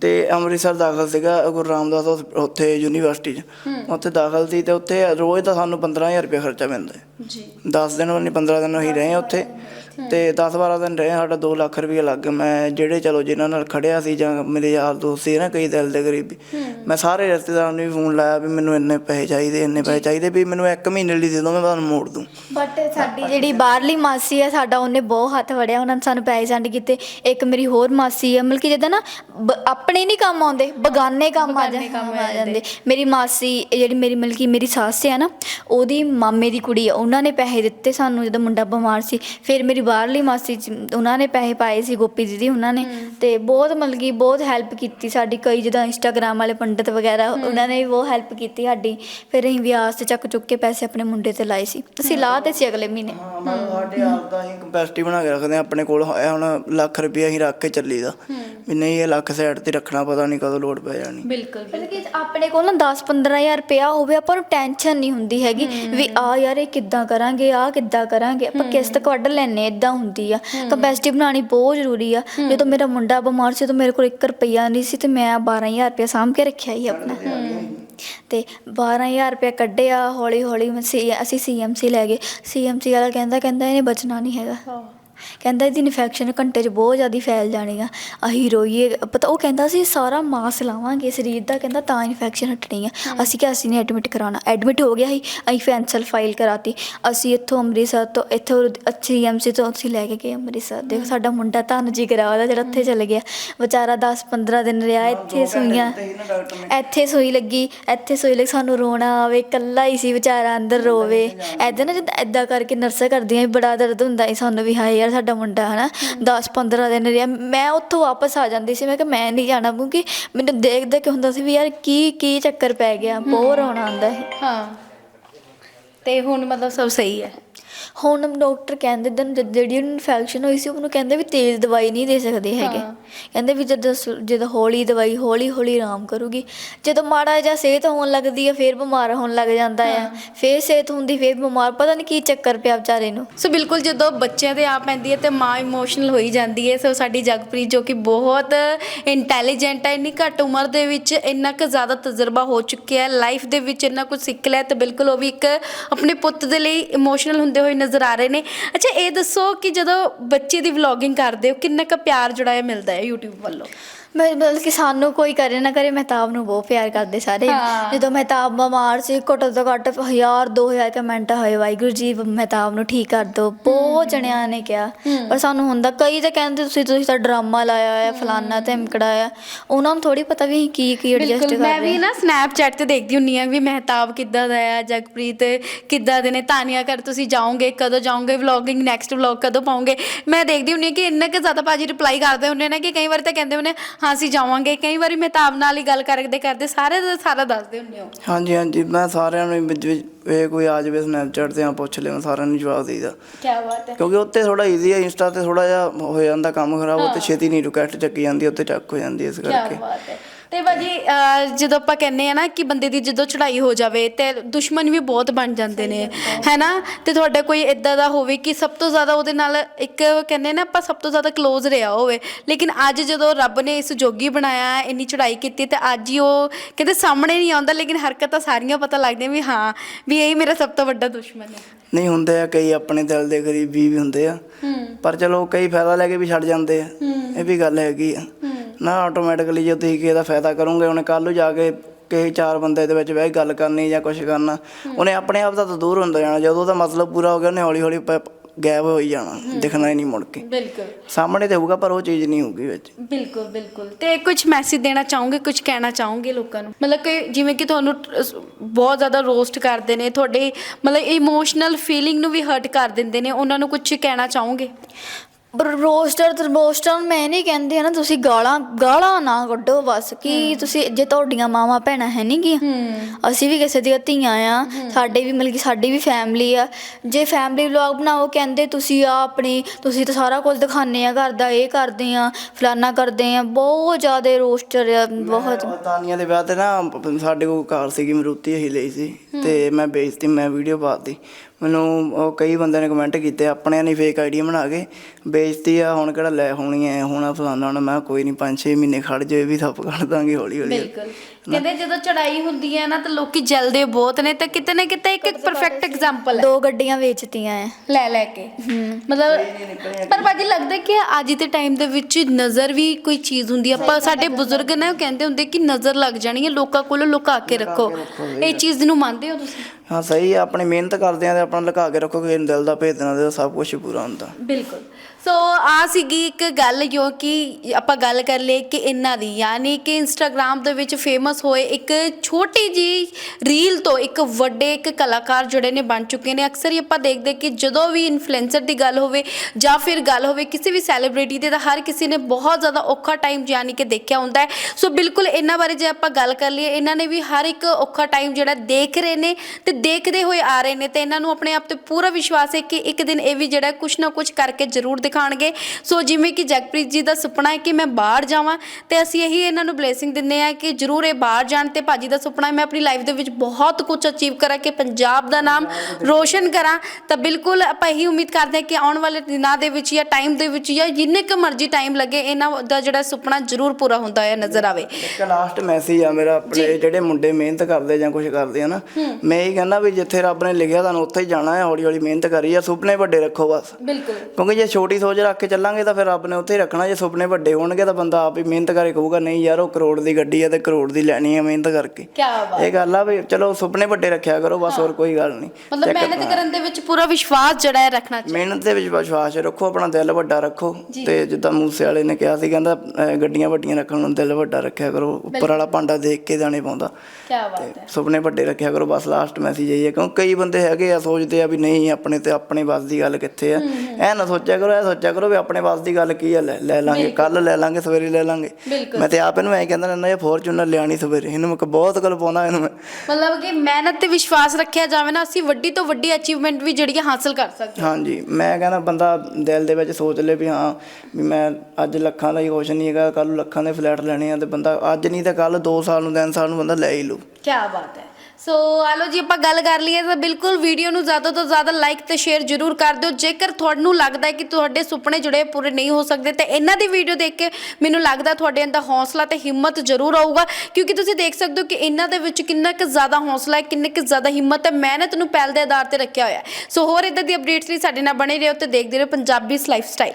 ਤੇ ਅੰਮ੍ਰਿਤਸਰ ਦਾਖਲ ਸੀਗਾ ਗੁਰੂ ਰਾਮਦਾਸ ਉੱਥੇ ਯੂਨੀਵਰਸਿਟੀ 'ਚ। ਉੱਥੇ ਦਾਖਲ ਸੀ ਤੇ ਉੱਥੇ ਰੋਜ਼ ਦਾ ਸਾਨੂੰ 15000 ਰੁਪਏ ਖਰਚਾ ਪੈਂਦਾ ਜੀ। 10 ਦਿਨ ਨਹੀਂ 15 ਦਿਨ ਅਸੀਂ ਰਹੇ ਉੱਥੇ। ਤੇ 10 12 ਦਿਨ ਰਹੇ ਸਾਡਾ 2 ਲੱਖ ਰੁਪਏ ਲੱਗ ਗਏ ਮੈਂ ਜਿਹੜੇ ਚਲੋ ਜਿਨ੍ਹਾਂ ਨਾਲ ਖੜਿਆ ਸੀ ਜਾਂ ਮੇਰੇ ਯਾਰ ਦੋਸਤ ਸੀ ਨਾ ਕਈ ਦਿਲ ਦੇ ਕਰੀਬੀ ਮੈਂ ਸਾਰੇ ਰਿਸ਼ਤੇਦਾਰਾਂ ਨੂੰ ਵੀ ਫੋਨ ਲਾਇਆ ਵੀ ਮੈਨੂੰ ਇੰਨੇ ਪੈਸੇ ਚਾਹੀਦੇ ਇੰਨੇ ਪੈਸੇ ਚਾਹੀਦੇ ਵੀ ਮੈਨੂੰ ਇੱਕ ਮਹੀਨੇ ਲਈ ਦੇ ਦਿਓ ਮੈਂ ਤੁਹਾਨੂੰ ਮੋੜ ਦੂੰ। ਬਟ ਸਾਡੀ ਜਿਹੜੀ ਬਾਹਰਲੀ ਮਾਸੀ ਆ ਸਾਡਾ ਉਹਨੇ ਬਹੁਤ ਹੱਥ ਵੜਿਆ ਉਹਨਾਂ ਨੇ ਸਾਨੂੰ ਪੈਸੇ ਸੈਂਡ ਕੀਤੇ। ਇੱਕ ਮੇਰੀ ਹੋਰ ਮਾਸੀ ਆ ਮਤਲਬ ਕਿ ਜਿੱਦਾਂ ਨਾ ਆਪਣੇ ਨਹੀਂ ਕੰਮ ਆਉਂਦੇ ਬਗਾਨੇ ਕੰਮ ਆ ਜਾਂਦੇ। ਆ ਆ ਜਾਂਦੇ। ਮੇਰੀ ਮਾਸੀ ਜਿਹੜੀ ਮੇਰੀ ਮਤਲਬ ਕਿ ਮੇਰੀ ਸੱਸ ਹੈ ਨਾ ਉਹਦੀ ਮਾਮੇ ਦੀ ਕੁੜੀ ਆ ਉਹਨਾਂ ਨੇ ਪੈਸੇ ਦਿੱਤੇ ਸਾਨੂੰ ਜਦੋਂ ਮੁੰਡਾ ਬਿਮਾਰ ਸੀ। ਫਿਰ ਮੇਰੀ ਬਾਹਰਲੀ ਮਾਸੀ ਜੀ, ਉਹਨਾਂ ਨੇ ਪੈਸੇ ਪਾਏ ਸੀ ਗੋਪੀ ਦੀਦੀ ਉਹਨਾਂ ਨੇ ਤੇ ਬਹੁਤ ਮਤਲਬ ਕਿ ਬਹੁਤ ਹੈਲਪ ਕੀਤੀ ਸਾਡੀ ਕਈ ਜਿੱਦਾਂ ਇੰਸਟਾਗ੍ਰਾਮ ਵਾਲੇ ਪੰਡਤ ਵਗੈਰਾ ਉਹਨਾਂ ਨੇ ਵੀ ਬਹੁਤ ਹੈਲਪ ਕੀਤੀ ਸਾਡੀ ਫਿਰ ਅਸੀਂ ਵਿਆਹ ਤੇ ਚੱਕ ਚੁੱਕ ਕੇ ਪੈਸੇ ਆਪਣੇ ਮੁੰਡੇ ਤੇ ਲਾਏ ਸੀ। ਅਸੀਂ ਲਾ ਤੇ ਸੀ ਅਗਲੇ ਮਹੀਨੇ। ਹਾਂ ਸਾਡੇ ਆਪ ਦਾ ਹੀ ਕਪੈਸਿਟੀ ਬਣਾ ਕੇ ਰੱਖਦੇ ਆ ਆਪਣੇ ਕੋਲ ਹੈ ਹੁਣ ਲੱਖ ਰੁਪਈਆ ਹੀ ਰੱਖ ਕੇ ਚੱਲੀਦਾ। ਵੀ ਨਹੀਂ ਇਹ ਲੱਖ ਸਾਈਡ ਤੇ ਰੱਖਣਾ ਪਤਾ ਨਹੀਂ ਕਦੋਂ ਲੋਡ ਪੈ ਜਾਣੀ। ਬਿਲਕੁਲ ਮਤਲਬ ਕਿ ਆਪਣੇ ਕੋਲ ਨਾ 10-15000 ਰੁਪਇਆ ਹੋਵੇ ਆਪਾਂ ਨੂੰ ਟੈਨਸ਼ਨ ਨਹੀਂ ਹੁੰਦੀ ਹੈਗੀ ਵੀ ਆ ਯਾਰ ਇਹ ਕਿੱਦਾਂ ਕਰਾਂਗੇ ਆ ਕਿੱਦਾਂ ਕਰਾਂਗੇ ਆਪਾਂ ਕਿਸ਼ਤ ਕੱਢ ਲੈਨੇ ਇਦਾਂ ਹੁੰਦੀ ਆ। ਕਪੈਸਿਟੀ ਬਣਾਉਣੀ ਬਹੁਤ ਜ਼ਰੂਰੀ ਆ। ਜਦੋਂ ਮੇਰਾ ਮੁੰਡਾ ਬਿਮਾਰ ਸੀ ਤਾਂ ਮੇਰੇ ਕੋਲ 1 ਰੁਪਈਆ ਨਹੀਂ ਸੀ ਤੇ ਮੈਂ 12000 ਰੁਪਇਆ ਸਾਂਭ ਕੇ ਰੱਖਿਆ ਹੀ ਆਪਣਾ। ਤੇ 12000 ਰੁਪਇਆ ਕੱਢਿਆ ਹੌਲੀ ਹੌਲੀ ਅਸੀਂ ਸੀਐਮਸੀ ਲੈ ਗਏ। ਸੀਐਮਸੀ ਵਾਲਾ ਕਹਿੰਦਾ ਕਹਿੰਦਾ ਇਹਨੇ ਬਚਣਾ ਨਹੀਂ ਹੈਗਾ। ਕਹਿੰਦਾ ਇਹਦੀ ਇਨਫੈਕਸ਼ਨ ਘੰਟੇ 'ਚ ਬਹੁਤ ਜ਼ਿਆਦਾ ਫੈਲ ਜਾਣੀ ਆ। ਅਸੀਂ ਰੋਈਏ ਪਤਾ ਉਹ ਕਹਿੰਦਾ ਸੀ ਸਾਰਾ ਮਾਸ ਲਾਵਾਂਗੇ ਸਰੀਰ ਦਾ ਕਹਿੰਦਾ ਤਾਂ ਇਨਫੈਕਸ਼ਨ ਹਟਣੀ ਆ। ਅਸੀਂ ਕਿਹਾ ਅਸੀਂ ਨੇ ਐਡਮਿਟ ਕਰਾਉਣਾ। ਐਡਮਿਟ ਹੋ ਗਿਆ ਸੀ ਅਸੀਂ ਫੈਂਸਲ ਫਾਈਲ ਕਰਾਤੀ। ਅਸੀਂ ਇੱਥੋਂ ਅੰਮ੍ਰਿਤਸਰ ਤੋਂ ਇੱਥੋਂ ਅੱਛੀ ਐਮਸੀ ਤੋਂ ਅਸੀਂ ਲੈ ਕੇ ਗਏ ਅੰਮ੍ਰਿਤਸਰ। ਦੇਖ ਸਾਡਾ ਮੁੰਡਾ ਧੰਨ ਜੀ ਕਰਾ ਉਹਦਾ ਜਿਹੜਾ ਉੱਥੇ ਚਲ ਗਿਆ। ਵਿਚਾਰਾ 10 15 ਦਿਨ ਰਿਹਾ ਇੱਥੇ ਸੂਈਆਂ। ਇੱਥੇ ਸੂਈ ਲੱਗੀ ਇੱਥੇ ਸੂਈ ਲੱਗੀ ਸਾਨੂੰ ਰੋਣਾ ਆਵੇ ਕੱਲਾ ਹੀ ਸੀ ਵਿਚਾਰਾ ਅੰਦਰ ਰੋਵੇ। ਐਦਾਂ ਨਾ ਜਦ ਐਦਾਂ ਕਰਕੇ ਨਰਸਾਂ ਕਰਦੀਆਂ ਬੜਾ ਦਰਦ ਹੁੰਦਾ ਸੀ ਸਾਨੂੰ ਵੀ ਹਾਏ ਯਾਰ ਸਾਡਾ ਮੁੰਡਾ ਹਨਾ 10 15 ਦਿਨ ਰਿਹਾ ਮੈਂ ਉੱਥੋਂ ਵਾਪਸ ਆ ਜਾਂਦੀ ਸੀ ਮੈਂ ਕਿ ਮੈਂ ਨਹੀਂ ਜਾਣਾ ਕਿਉਂਕਿ ਮੈਨੂੰ ਦੇਖ ਦੇਖ ਕੇ ਹੁੰਦਾ ਸੀ ਵੀ ਯਾਰ ਕੀ ਕੀ ਚੱਕਰ ਪੈ ਗਿਆ ਬਹੁਤ ਰੋਣਾ ਆਉਂਦਾ ਸੀ। ਹਾਂ। ਤੇ ਹੁਣ ਮਤਲਬ ਸਭ ਸਹੀ ਹੈ। ਹੁਣ ਡਾਕਟਰ ਕਹਿੰਦੇ ਦਿਨ ਜਿਹੜੀ ਇਨਫੈਕਸ਼ਨ ਹੋਈ ਸੀ ਉਹਨੂੰ ਕਹਿੰਦੇ ਵੀ ਤੇਜ਼ ਦਵਾਈ ਨਹੀਂ ਦੇ ਸਕਦੇ ਹੈਗੇ। ਹਾਂ। ਕਹਿੰਦੇ ਵੀ ਜਦੋਂ ਜਦੋਂ ਹੌਲੀ ਦਵਾਈ ਹੌਲੀ ਹੌਲੀ ਆਰਾਮ ਕਰੂਗੀ। ਜਦੋਂ ਮਾੜਾ ਜਿਹਾ ਸਿਹਤ ਹੋਣ ਲੱਗਦੀ ਹੈ ਫੇਰ ਬਿਮਾਰ ਹੋਣ ਲੱਗ ਜਾਂਦਾ ਆ। ਫੇਰ ਸਿਹਤ ਹੁੰਦੀ ਫੇਰ ਬਿਮਾਰ ਪਤਾ ਨਹੀਂ ਕੀ ਚੱਕਰ ਪਿਆ ਵਿਚਾਰੇ ਨੂੰ। ਸੋ ਬਿਲਕੁਲ ਜਦੋਂ ਬੱਚਿਆਂ ਤੇ ਆ ਪੈਂਦੀ ਹੈ ਤੇ ਮਾਂ ਇਮੋਸ਼ਨਲ ਹੋਈ ਜਾਂਦੀ ਹੈ ਸੋ ਸਾਡੀ ਜਗਪ੍ਰੀਤ ਜੋ ਕਿ ਬਹੁਤ ਇੰਟੈਲੀਜੈਂਟ ਹੈ ਇੰਨੀ ਘੱਟ ਉਮਰ ਦੇ ਵਿੱਚ ਇੰਨਾ ਕੁ ਜ਼ਿਆਦਾ ਤਜਰਬਾ ਹੋ ਚੁੱਕਿਆ ਹੈ ਲਾਈਫ ਦੇ ਵਿੱਚ ਇੰਨਾ ਕੁਝ ਸਿੱਖ ਲਿਆ ਤੇ ਬਿਲਕੁਲ ਉਹ ਵੀ ਇੱਕ ਆਪਣੇ ਪੁੱਤ ਦੇ ਲਈ ਇਮੋਸ਼ਨਲ ਹੁੰਦੇ ਹੋਏ ਨਜ਼ਰ ਆ ਰਹੇ ਨੇ। ਅੱਛਾ, ਇਹ ਦੱਸੋ ਕਿ ਜਦੋਂ ਬੱਚੇ ਦੀ ਵਲੌਗਿੰਗ ਕਰਦੇ ਹੋ, ਕਿੰਨਾ ਕੁ ਪਿਆਰ ਜਿਹੜਾ ਹੈ ਮਿਲਦਾ ਹੈ YouTube ਵੱਲੋਂ? ਮਤਲਬ ਕਿ ਸਾਨੂੰ ਕੋਈ ਕਰੇ ਨਾ ਕਰੇ ਮਹਿਤਾਬ ਨੂੰ ਬਹੁਤ ਪਿਆਰ ਕਰਦੇ ਸਾਰੇ। ਹਾਂ। ਜਦੋਂ ਮਹਿਤਾਬ ਬਿਮਾਰ ਸੀ ਘੱਟ ਤੋਂ ਘੱਟ 1000 2000 ਕਮੈਂਟ ਹੋਏ ਵਾਹਿਗੁਰੂ ਜੀ ਮਹਿਤਾਬ ਨੂੰ ਠੀਕ ਕਰ ਦਿਓ ਬਹੁਤ ਜਣਿਆਂ ਨੇ ਕਿਹਾ। ਪਰ ਸਾਨੂੰ ਹੁੰਦਾ ਕਈ ਤਾਂ ਕਹਿੰਦੇ ਤੁਸੀਂ ਤੁਸੀਂ ਤਾਂ ਡਰਾਮਾ ਲਾਇਆ ਹੋਇਆ ਫਲਾਨਾ ਧਮਕੜਾ ਆ। ਉਹਨਾਂ ਨੂੰ ਥੋੜੀ ਪਤਾ ਵੀ ਅਸੀਂ ਕੀ ਕੀ ਐਡਜਸਟ ਬਿਲਕੁਲ ਕਰ ਮੈਂ ਰਹੇ ਵੀ ਨਾ ਸਨੈਪਚੈਟ ਤੇ ਦੇਖਦੀ ਹੁੰਨੀ ਆ ਵੀ ਮਹਿਤਾਬ ਕਿੱਦਾਂ ਦਾ ਹੈ ਜਗਪ੍ਰੀਤ ਕਿੱਦਾਂ ਦੇ ਨੇ। ਤਾਨੀਆ ਕਰ ਤੁਸੀਂ ਜਾਓਗੇ ਕਦੋਂ ਜਾਓਗੇ ਵਲੌਗਿੰਗ ਨੈਕਸਟ ਵਲੌਗ ਕਦੋਂ ਪਾਓਗੇ? ਮੈਂ ਦੇਖਦੀ ਹੁੰਨੀ ਆ ਕਿ ਇੰਨਾ ਕਿ ਜ਼ਿਆਦਾ ਭਾਜੀ ਰਿਪਲਾਈ ਕਰਦੇ ਹੁੰਦੇ ਨੇ ਕਿ ਕਈ ਵਾਰ ਤਾਂ ਕਹਿੰਦੇ ਹੁੰਦੇ ਹਾਂ ਅਸੀਂ ਜਾਵਾਂਗੇ। ਕਈ ਵਾਰੀ ਮਹਿਤਾਬ ਨਾਲ ਹੀ ਗੱਲ ਕਰਦੇ ਕਰਦੇ ਸਾਰੇ ਦਾ ਸਾਰਾ ਦੱਸਦੇ ਹੁੰਦੇ ਹੋ। ਹਾਂਜੀ ਹਾਂਜੀ। ਮੈਂ ਸਾਰਿਆਂ ਨੂੰ ਵਿੱਚ ਵਿੱਚ ਇਹ ਕੋਈ ਆ ਜਾਵੇ ਸਨੈਪਚੈਟ ਤੇ ਆ ਪੁੱਛ ਲਿਆ ਸਾਰਿਆਂ ਨੂੰ ਜਵਾਬ ਦੇਈਦਾ। ਕੀ ਬਾਤ ਹੈ। ਕਿਉਂਕਿ ਉੱਤੇ ਥੋੜਾ ਈਜ਼ੀ ਹੈ ਇੰਸਟਾ ਤੇ ਥੋੜਾ ਜਿਹਾ ਹੋ ਜਾਂਦਾ ਕੰਮ ਖਰਾਬ ਉੱਤੇ ਛੇਤੀ ਨਹੀਂ ਰਿਕੁਐਸਟ ਚੱਕੀ ਜਾਂਦੀ ਉੱਤੇ ਚੱਕ ਹੋ ਜਾਂਦੀ ਇਸ ਕੀ ਕਰਕੇ। ਬਾਤ ਹੈ। ਤੇ ਬਾਜੀ ਅਹ, ਜਦੋਂ ਆਪਾਂ ਕਹਿੰਦੇ ਆ ਨਾ ਕਿ ਬੰਦੇ ਦੀ ਜਦੋਂ ਚੜਾਈ ਹੋ ਜਾਵੇ ਤੇ ਦੁਸ਼ਮਣ ਵੀ ਬਹੁਤ ਬਣ ਜਾਂਦੇ ਨੇ ਹੈਨਾ ਤੇ ਤੁਹਾਡਾ ਕੋਈ ਇਦਾਂ ਦਾ ਹੋਵੇ ਕਿ ਸਭ ਤੋਂ ਜ਼ਿਆਦਾ ਉਹਦੇ ਨਾਲ ਇੱਕ ਕਹਿੰਦੇ ਨਾ ਆਪਾਂ ਸਭ ਤੋਂ ਜ਼ਿਆਦਾ ক্লোਜ਼ ਰਿਹਾ ਹੋਵੇ। ਲੇਕਿਨ ਅੱਜ ਜਦੋਂ ਰੱਬ ਨੇ ਇਸ ਜੋਗੀ ਬਣਾਇਆ ਇੰਨੀ ਚੜਾਈ ਕੀਤੀ ਤੇ ਅੱਜ ਹੀ ਉਹ ਕਹਿੰਦੇ ਸਾਹਮਣੇ ਨਹੀਂ ਆਉਂਦਾ ਲੇਕਿਨ ਹਰਕਤਾਂ ਸਾਰੀਆਂ ਪਤਾ ਲੱਗਦੀਆਂ ਵੀ ਹਾਂ ਵੀ ਇਹ ਮੇਰਾ ਸਭ ਤੋਂ ਵੱਡਾ ਦੁਸ਼ਮਣ ਹੈ। ਨਹੀਂ ਹੁੰਦੇ ਆ ਕਈ ਆਪਣੇ ਦਿਲ ਦੇ ਕਰੀਬ ਵੀ ਵੀ ਹੁੰਦੇ ਆ। ਪਰ ਚਲੋ ਕਈ ਫਾਇਦਾ ਲੈ ਕੇ ਵੀ ਛੱਡ ਜਾਂਦੇ ਆ। ਇਹ ਵੀ ਗੱਲ ਹੈਗੀ ਆ। ਨਾ ਆਟੋਮੈਟਿਕਲੀ ਜੇ ਤੁਸੀਂ ਕਿਸੇ ਦਾ ਫਾਇਦਾ ਕਰੋਗੇ ਉਹਨੇ ਕੱਲ ਨੂੰ ਜਾ ਕੇ ਕਿਸੇ ਚਾਰ ਬੰਦੇ ਦੇ ਵਿੱਚ ਬਹਿ ਕੇ ਗੱਲ ਕਰਨੀ ਜਾਂ ਕੁਝ ਕਰਨਾ ਉਹਨੇ ਆਪਣੇ ਆਪ ਦਾ ਤਾਂ ਦੂਰ ਹੁੰਦਾ ਜਾਣਾ ਜਦੋਂ ਉਹਦਾ ਮਤਲਬ ਪੂਰਾ ਹੋ ਗਿਆ ਉਹਨੇ ਹੌਲੀ ਹੌਲੀ ਗਾਇਬ ਹੋਈ ਜਾਣਾ ਦਿਖਣਾ ਹੀ ਨਹੀਂ ਮੁੜ ਕੇ। ਬਿਲਕੁਲ। ਸਾਹਮਣੇ ਤੇ ਹੋਊਗਾ ਪਰ ਉਹ ਚੀਜ਼ ਨਹੀਂ ਹੋਊਗੀ ਵਿੱਚ। ਬਿਲਕੁਲ ਬਿਲਕੁਲ। ਤੇ ਕੁਝ ਮੈਸੇਜ ਦੇਣਾ ਚਾਹੋਗੇ ਕੁਝ ਕਹਿਣਾ ਚਾਹੋਗੇ ਲੋਕਾਂ ਨੂੰ? ਮਤਲਬ ਕਿ ਜਿਵੇਂ ਕਿ ਤੁਹਾਨੂੰ ਬਹੁਤ ਜ਼ਿਆਦਾ ਰੋਸਟ ਕਰਦੇ ਨੇ ਤੁਹਾਡੇ ਮਤਲਬ ਇਮੋਸ਼ਨਲ ਫੀਲਿੰਗ ਨੂੰ ਵੀ ਹਰਟ ਕਰ ਦਿੰਦੇ ਨੇ ਉਹਨਾਂ ਨੂੰ ਕੁਝ ਕਹਿਣਾ ਚਾਹੋਗੇ? ਰੋਸਟਰ ਤੇ ਰੋਸਟਰ ਮੈਂ ਨਹੀਂ ਕਹਿੰਦੀ ਨਾ ਤੁਸੀਂ ਗਾਲਾਂ ਗਾਲਾਂ ਨਾ ਕੱਢੋ ਬਸ ਕਿ ਤੁਸੀਂ ਜੇ ਤੁਹਾਡੀਆਂ ਮਾਵਾਂ ਭੈਣਾਂ ਹੈ ਨਹੀਂ ਗੀਆਂ ਅਸੀਂ ਵੀ ਕਿਸੇ ਦੀਆਂ ਧੀਆਂ ਆ ਸਾਡੇ ਵੀ ਮਤਲਬ ਕਿ ਸਾਡੀ ਵੀ ਫੈਮਿਲੀ ਆ। ਜੇ ਫੈਮਿਲੀ ਵਲੌਗ ਬਣਾਓ ਕਹਿੰਦੇ ਤੁਸੀਂ ਆ ਆਪਣੀ ਤੁਸੀਂ ਤਾਂ ਸਾਰਾ ਕੁਝ ਦਿਖਾਉਂਦੇ ਆ ਘਰ ਦਾ ਇਹ ਕਰਦੇ ਆ ਫਲਾਨਾ ਕਰਦੇ ਆ ਬਹੁਤ ਜ਼ਿਆਦਾ ਰੋਸਟਰ ਆ ਬਹੁਤ। ਤਾਨੀਆਂ ਦੇ ਵਿਆਹ ਤੇ ਨਾ ਸਾਡੇ ਕੋਲ ਕਾਰ ਸੀਗੀ ਮਰੂਤੀ ਅਸੀਂ ਲਈ ਸੀ ਤੇ ਮੈਂ ਵੇਚਤੀ ਮੈਂ ਵੀਡੀਓ ਪਾਤੀ ਮੈਨੂੰ ਉਹ ਕਈ ਬੰਦਿਆਂ ਨੇ ਕਮੈਂਟ ਕੀਤੇ ਆਪਣਿਆਂ ਨੇ ਫੇਕ ਆਈਡੀ ਬਣਾ ਕੇ ਵੇਚਤੀ ਆ ਹੁਣ ਕਿਹੜਾ ਲੈ ਹੋਣੀ ਐ ਹੁਣ ਫਲਾਣਾ ਹੁਣ ਮੈਂ ਕੋਈ ਨਹੀਂ 5-6 ਮਹੀਨੇ ਖੜ ਜਾਏ ਵੀ ਥੱਪ ਕੱਢ ਦਾਂਗੇ ਹੌਲੀ ਹੌਲੀ। ਬਿਲਕੁਲ। ਕਹਿੰਦੇ ਜਦੋਂ ਚੜਾਈ ਹੁੰਦੀ ਹੈ ਨਾ ਤਾਂ ਲੋਕੀ ਜਲਦੇ ਬਹੁਤ ਨੇ ਤੇ ਕਿਤੇ ਨਾ ਕਿਤੇ ਇੱਕ ਇੱਕ ਪਰਫੈਕਟ ਐਗਜ਼ਾਮਪਲ ਹੈ ਦੋ ਗੱਡੀਆਂ ਵੇਚਤੀਆਂ ਐ ਲੈ ਲੈ ਕੇ। ਮਤਲਬ ਪਰ ਬਾਜੀ ਲੱਗਦਾ ਕਿ ਅੱਜ ਦੇ ਟਾਈਮ ਦੇ ਵਿੱਚ ਨਜ਼ਰ ਵੀ ਕੋਈ ਚੀਜ਼ ਹੁੰਦੀ ਆ ਆਪਾਂ ਸਾਡੇ ਬਜ਼ੁਰਗ ਨੇ ਉਹ ਕਹਿੰਦੇ ਹੁੰਦੇ ਕਿ ਨਜ਼ਰ ਲੱਗ ਜਾਣੀ ਹੈ ਲੋਕਾਂ ਕੋਲੋਂ ਲੁਕਾ ਕੇ ਰੱਖੋ। ਇਹ ਚੀਜ਼ ਨੂੰ ਮੰਨਦੇ ਹੋ ਤੁਸੀਂ? ਹਾਂ, ਸਹੀ ਆ, ਆਪਣੀ ਮਿਹਨਤ ਕਰਦੇ ਆ ਤੇ ਆਪਣਾ ਲੁਕਾ ਕੇ ਰੱਖੋ, ਕਿਸੇ ਨੂੰ ਦਿਲ ਦਾ ਭੇਦ ਨਾ ਦੇ ਸਭ ਕੁਝ ਪੂਰਾ ਹੁੰਦਾ। ਬਿਲਕੁਲ। ਸੋ ਆ ਸੀਗੀ ਇੱਕ ਗੱਲ, ਜੋ ਕਿ ਆਪਾਂ ਗੱਲ ਕਰ ਲਈ ਕਿ ਇਹਨਾਂ ਦੀ, ਯਾਨੀ ਕਿ ਇੰਸਟਾਗ੍ਰam ਦੇ ਵਿੱਚ ਫੇਮਸ ਹੋਏ ਇੱਕ ਛੋਟੀ ਜੀ ਰੀਲ ਤੋਂ ਇੱਕ ਵੱਡੇ ਇੱਕ ਕਲਾਕਾਰ ਜਿਹੜੇ ਨੇ ਬਣ ਚੁੱਕੇ ਨੇ। ਅਕਸਰ ਹੀ ਆਪਾਂ ਦੇਖਦੇ ਕਿ ਜਦੋਂ ਵੀ ਇਨਫਲੂਐਂਸਰ ਦੀ ਗੱਲ ਹੋਵੇ ਜਾਂ ਫਿਰ ਗੱਲ ਹੋਵੇ ਕਿਸੇ ਵੀ ਸੈਲੀਬ੍ਰਿਟੀ ਦੀ, ਤਾਂ ਹਰ ਕਿਸੇ ਨੇ ਬਹੁਤ ਜ਼ਿਆਦਾ ਔਖਾ ਟਾਈਮ ਯਾਨੀ ਕਿ ਦੇਖਿਆ ਹੁੰਦਾ ਹੈ। ਸੋ ਬਿਲਕੁਲ ਇਹਨਾਂ ਬਾਰੇ ਜੇ ਆਪਾਂ ਗੱਲ ਕਰ ਲਈਏ, ਇਹਨਾਂ ਨੇ ਵੀ ਹਰ ਇੱਕ ਔਖਾ ਟਾਈਮ ਜਿਹੜਾ ਦੇਖ ਰਹੇ ਨੇ ਤੇ ਦੇਖਦੇ ਹੋਏ ਆ ਰਹੇ ਨੇ। ਤੇ ਇਹਨਾਂ ਨੂੰ ਆਪਣੇ ਆਪ ਤੇ ਪੂਰਾ ਵਿਸ਼ਵਾਸ ਹੈ ਕਿ ਇੱਕ ਦਿਨ ਇਹ ਵੀ ਜਿਹੜਾ ਕੁਝ ਨਾ ਕੁਝ ਕਰਕੇ ਜ਼ਰੂਰ ਦਿਖਾਣਗੇ ਸੋ ਜਿਵੇਂ ਕਿ ਜਗਪ੍ਰੀਤ ਜੀ ਦਾ ਸੁਪਨਾ ਹੈ ਕਿ ਮੈਂ ਬਾਹਰ ਜਾਵਾਂ ਤੇ ਅਸੀਂ ਇਹੀ ਇਹਨਾਂ ਨੂੰ ਬਲੇਸਿੰਗ ਦਿੰਦੇ ਆ ਕਿ ਜ਼ਰੂਰ ਇਹ ਬਾਹਰ ਜਾਣ ਤੇ ਭਾਜੀ ਦਾ ਸੁਪਨਾ ਹੈ। ਮੈਂ ਆਪਣੀ ਲਾਈਫ ਦੇ ਵਿੱਚ ਬਹੁਤ ਕੁਝ ਅਚੀਵ ਕਰਾਂ ਕਿ ਪੰਜਾਬ ਦਾ ਨਾਮ ਰੋਸ਼ਨ ਕਰਾਂ। ਤਾਂ ਬਿਲਕੁਲ ਆਪਾਂ ਇਹੀ ਉਮੀਦ ਕਰਦੇ ਹਾਂ ਕਿ ਆਉਣ ਵਾਲੇ ਦਿਨਾਂ ਦੇ ਵਿੱਚ ਜਾਂ ਟਾਈਮ ਦੇ ਵਿੱਚ ਜਾਂ ਜਿੰਨੇ ਕੁ ਮਰਜ਼ੀ ਟਾਈਮ ਲੱਗੇ ਇਹਨਾਂ ਦਾ ਜਿਹੜਾ ਸੁਪਨਾ ਜ਼ਰੂਰ ਪੂਰਾ ਹੁੰਦਾ ਹੋਇਆ ਨਜ਼ਰ ਆਵੇ। ਇੱਕ ਲਾਸਟ ਮੈਸੇਜ ਆ ਮੇਰਾ ਆਪਣੇ ਜਿਹੜੇ ਮੁੰਡੇ ਮਿਹਨਤ ਕਰਦੇ ਜਾਂ ਕੁਝ ਕਰਦੇ ਆ ਨਾ ਮੈਂ ਇਹ ਕਹਿੰਦਾ ਵੀ ਜਿੱਥੇ ਰੱਬ ਨੇ ਲਿਖਿਆ ਤੁਹਾਨੂੰ ਉੱਥੇ ਹੀ ਜਾਣਾ ਹੈ ਹੌਲੀ ਹੌਲੀ ਮਿਹਨਤ ਕਰੀ ਆ ਸੁਪਨੇ ਵੱਡੇ ਰੱਖੋ ਬਸ। ਬਿਲਕੁਲ। ਕਿਉਂਕਿ ਜੇ ਛੋਟੀ ਸੋਚ ਰੱਖ ਕੇ ਚੱਲਾਂਗੇ ਤਾਂ ਫਿਰ ਰੱਬ ਨੇ ਉੱਥੇ ਹੀ ਰੱਖਣਾ। ਜੇ ਸੁਪਨੇ ਵੱਡੇ ਹੋਣਗੇ ਤਾਂ ਬੰਦਾ ਆਪ ਹੀ ਮਿਹਨਤ ਕਰਕੇ ਕਹੂਗਾ ਨਹੀਂ ਯਾਰ ਉਹ ਕਰੋੜ ਦੀ ਗੱਡੀ ਆ ਤੇ ਕਰੋੜ ਦੀ ਲੈਣੀ ਆ ਮਿਹਨਤ ਕਰਕੇ। ਕੀ ਬਾਤ। ਇਹ ਗੱਲ ਆ ਵੀ ਚਲੋ ਸੁਪਨੇ ਵੱਡੇ ਰੱਖਿਆ ਕਰੋ ਬਸ ਹੋਰ ਕੋਈ ਗੱਲ ਨਹੀਂ। ਮਤਲਬ ਮਿਹਨਤ ਕਰਨ ਦੇ ਵਿੱਚ ਪੂਰਾ ਵਿਸ਼ਵਾਸ ਜਿਹੜਾ ਹੈ ਰੱਖਣਾ ਚਾਹੀਦਾ। ਮਿਹਨਤ ਦੇ ਵਿੱਚ ਵਿਸ਼ਵਾਸ ਰੱਖੋ ਆਪਣਾ ਦਿਲ ਵੱਡਾ ਰੱਖੋ। ਤੇ ਜਿੱਦਾਂ ਮੂਸੇ ਵਾਲੇ ਨੇ ਕਿਹਾ ਸੀ ਕਹਿੰਦਾ ਗੱਡੀਆਂ ਵੱਡੀਆਂ ਰੱਖਣ ਨੂੰ ਦਿਲ ਵੱਡਾ ਰੱਖਿਆ ਕਰੋ। ਉੱਪਰ ਵਾਲਾ ਭਾਂਡਾ ਦੇਖ ਕੇ ਜਾਣੇ ਪਾਉਂਦਾ। ਕੀ ਬਾਤ ਹੈ। ਸੁਪਨੇ ਵੱਡੇ ਰੱਖਿਆ ਕਰੋ ਬਸ ਲਾਸਟ ਮੈਸੇਜ ਇਹ ਹੈ। ਕਿਉਂਕਿ ਕਈ ਬੰਦੇ ਹੈਗੇ ਆ ਸੋਚਦੇ ਆ ਵੀ ਨਹੀਂ ਆਪਣੇ ਤੇ ਆਪਣੇ ਵੱਸ ਦੀ ਗੱਲ ਕਿੱਥੇ ਆ। ਐ ਨਾ ਸੋਚਿਆ ਕਰੋ ਸੋਚਿਆ ਕਰੋ ਵੀ ਆਪਣੇ ਵੱਸ ਦੀ ਗੱਲ ਕੀ ਆ ਲੈ ਲੈ ਲਾਂਗੇ ਕੱਲ ਲੈ ਲਾਂਗੇ ਸਵੇਰੇ ਲੈ ਲਾਂਗੇ। ਮੈਂ ਤੇ ਆਪ ਇਹਨੂੰ ਐ ਕਹਿੰਦਾ ਰਹਿੰਦਾ ਇਹ ਫੋਰਚੂਨਰ ਲਿਆਣੀ ਸਵੇਰੇ ਇਹਨੂੰ ਮੈਂ ਬਹੁਤ ਗੱਲ ਪਾਉਂਦਾ ਇਹਨੂੰ ਮੈਂ। ਮਤਲਬ ਕਿ ਮਿਹਨਤ ਤੇ ਵਿਸ਼ਵਾਸ ਰੱਖਿਆ ਜਾਵੇ ਨਾ ਅਸੀਂ ਵੱਡੀ ਤੋਂ ਵੱਡੀ ਅਚੀਵਮੈਂਟ ਵੀ ਜਿਹੜੀ ਹੈ ਹਾਸਲ ਕਰ ਸਕਦੇ ਹਾਂ। ਹਾਂਜੀ ਮੈਂ ਕਹਿੰਦਾ ਬੰਦਾ ਦਿਲ ਦੇ ਵਿੱਚ ਸੋਚ ਲੇ ਵੀ ਹਾਂ ਵੀ ਮੈਂ ਅੱਜ ਲੱਖਾਂ ਦਾ ਹੀ ਕੁਛ ਨਹੀਂ ਹੈਗਾ ਕੱਲ ਲੱਖਾਂ ਦੇ ਫਲੈਟ ਲੈਣੇ ਆ ਤੇ ਬੰਦਾ ਅੱਜ ਨਹੀਂ ਤਾਂ ਕੱਲ 2 ਸਾਲ ਨੂੰ 3 ਸਾਲ ਨੂੰ ਬੰਦਾ ਲੈ ਹੀ ਲੂ ਕੀ ਬਾਤ ਹੈ। ਸੋ ਆਲੋ ਜੀ, ਆਪਾਂ ਗੱਲ ਕਰ ਲਈਏ ਤਾਂ ਬਿਲਕੁਲ ਵੀਡੀਓ ਨੂੰ ਜ਼ਿਆਦਾ ਤੋਂ ਜ਼ਿਆਦਾ ਲਾਈਕ ਤੇ ਸ਼ੇਅਰ ਜ਼ਰੂਰ ਕਰ ਦਿਓ। ਜੇਕਰ ਤੁਹਾਨੂੰ ਲੱਗਦਾ ਹੈ ਕਿ ਤੁਹਾਡੇ ਸੁਪਨੇ ਜਿਹੜੇ ਪੂਰੇ ਨਹੀਂ ਹੋ ਸਕਦੇ, ਤੇ ਇਹਨਾਂ ਦੀ ਵੀਡੀਓ ਦੇਖ ਕੇ ਮੈਨੂੰ ਲੱਗਦਾ ਤੁਹਾਡੇ ਅੰਦਰ ਹੌਸਲਾ ਤੇ ਹਿੰਮਤ ਜ਼ਰੂਰ ਆਊਗਾ। ਕਿਉਂਕਿ ਤੁਸੀਂ ਦੇਖ ਸਕਦੇ ਹੋ ਕਿ ਇਹਨਾਂ ਦੇ ਵਿੱਚ ਕਿੰਨਾ ਕੁ ਜ਼ਿਆਦਾ ਹੌਸਲਾ ਹੈ, ਕਿੰਨੀ ਕੁ ਜ਼ਿਆਦਾ ਹਿੰਮਤ ਹੈ, ਮਿਹਨਤ ਨੂੰ ਪਹਿਲ ਦੇ ਆਧਾਰ ਤੇ ਰੱਖਿਆ ਹੋਇਆ ਸੋ ਹੋਰ ਇਦਾਂ ਦੀ ਅਪਡੇਟਸ ਲਈ ਸਾਡੇ ਨਾਲ ਬਣੇ ਰਹੋ ਤੇ ਦੇਖਦੇ ਰਹੋ ਪੰਜਾਬੀ ਲਾਈਫ ਸਟਾਈਲ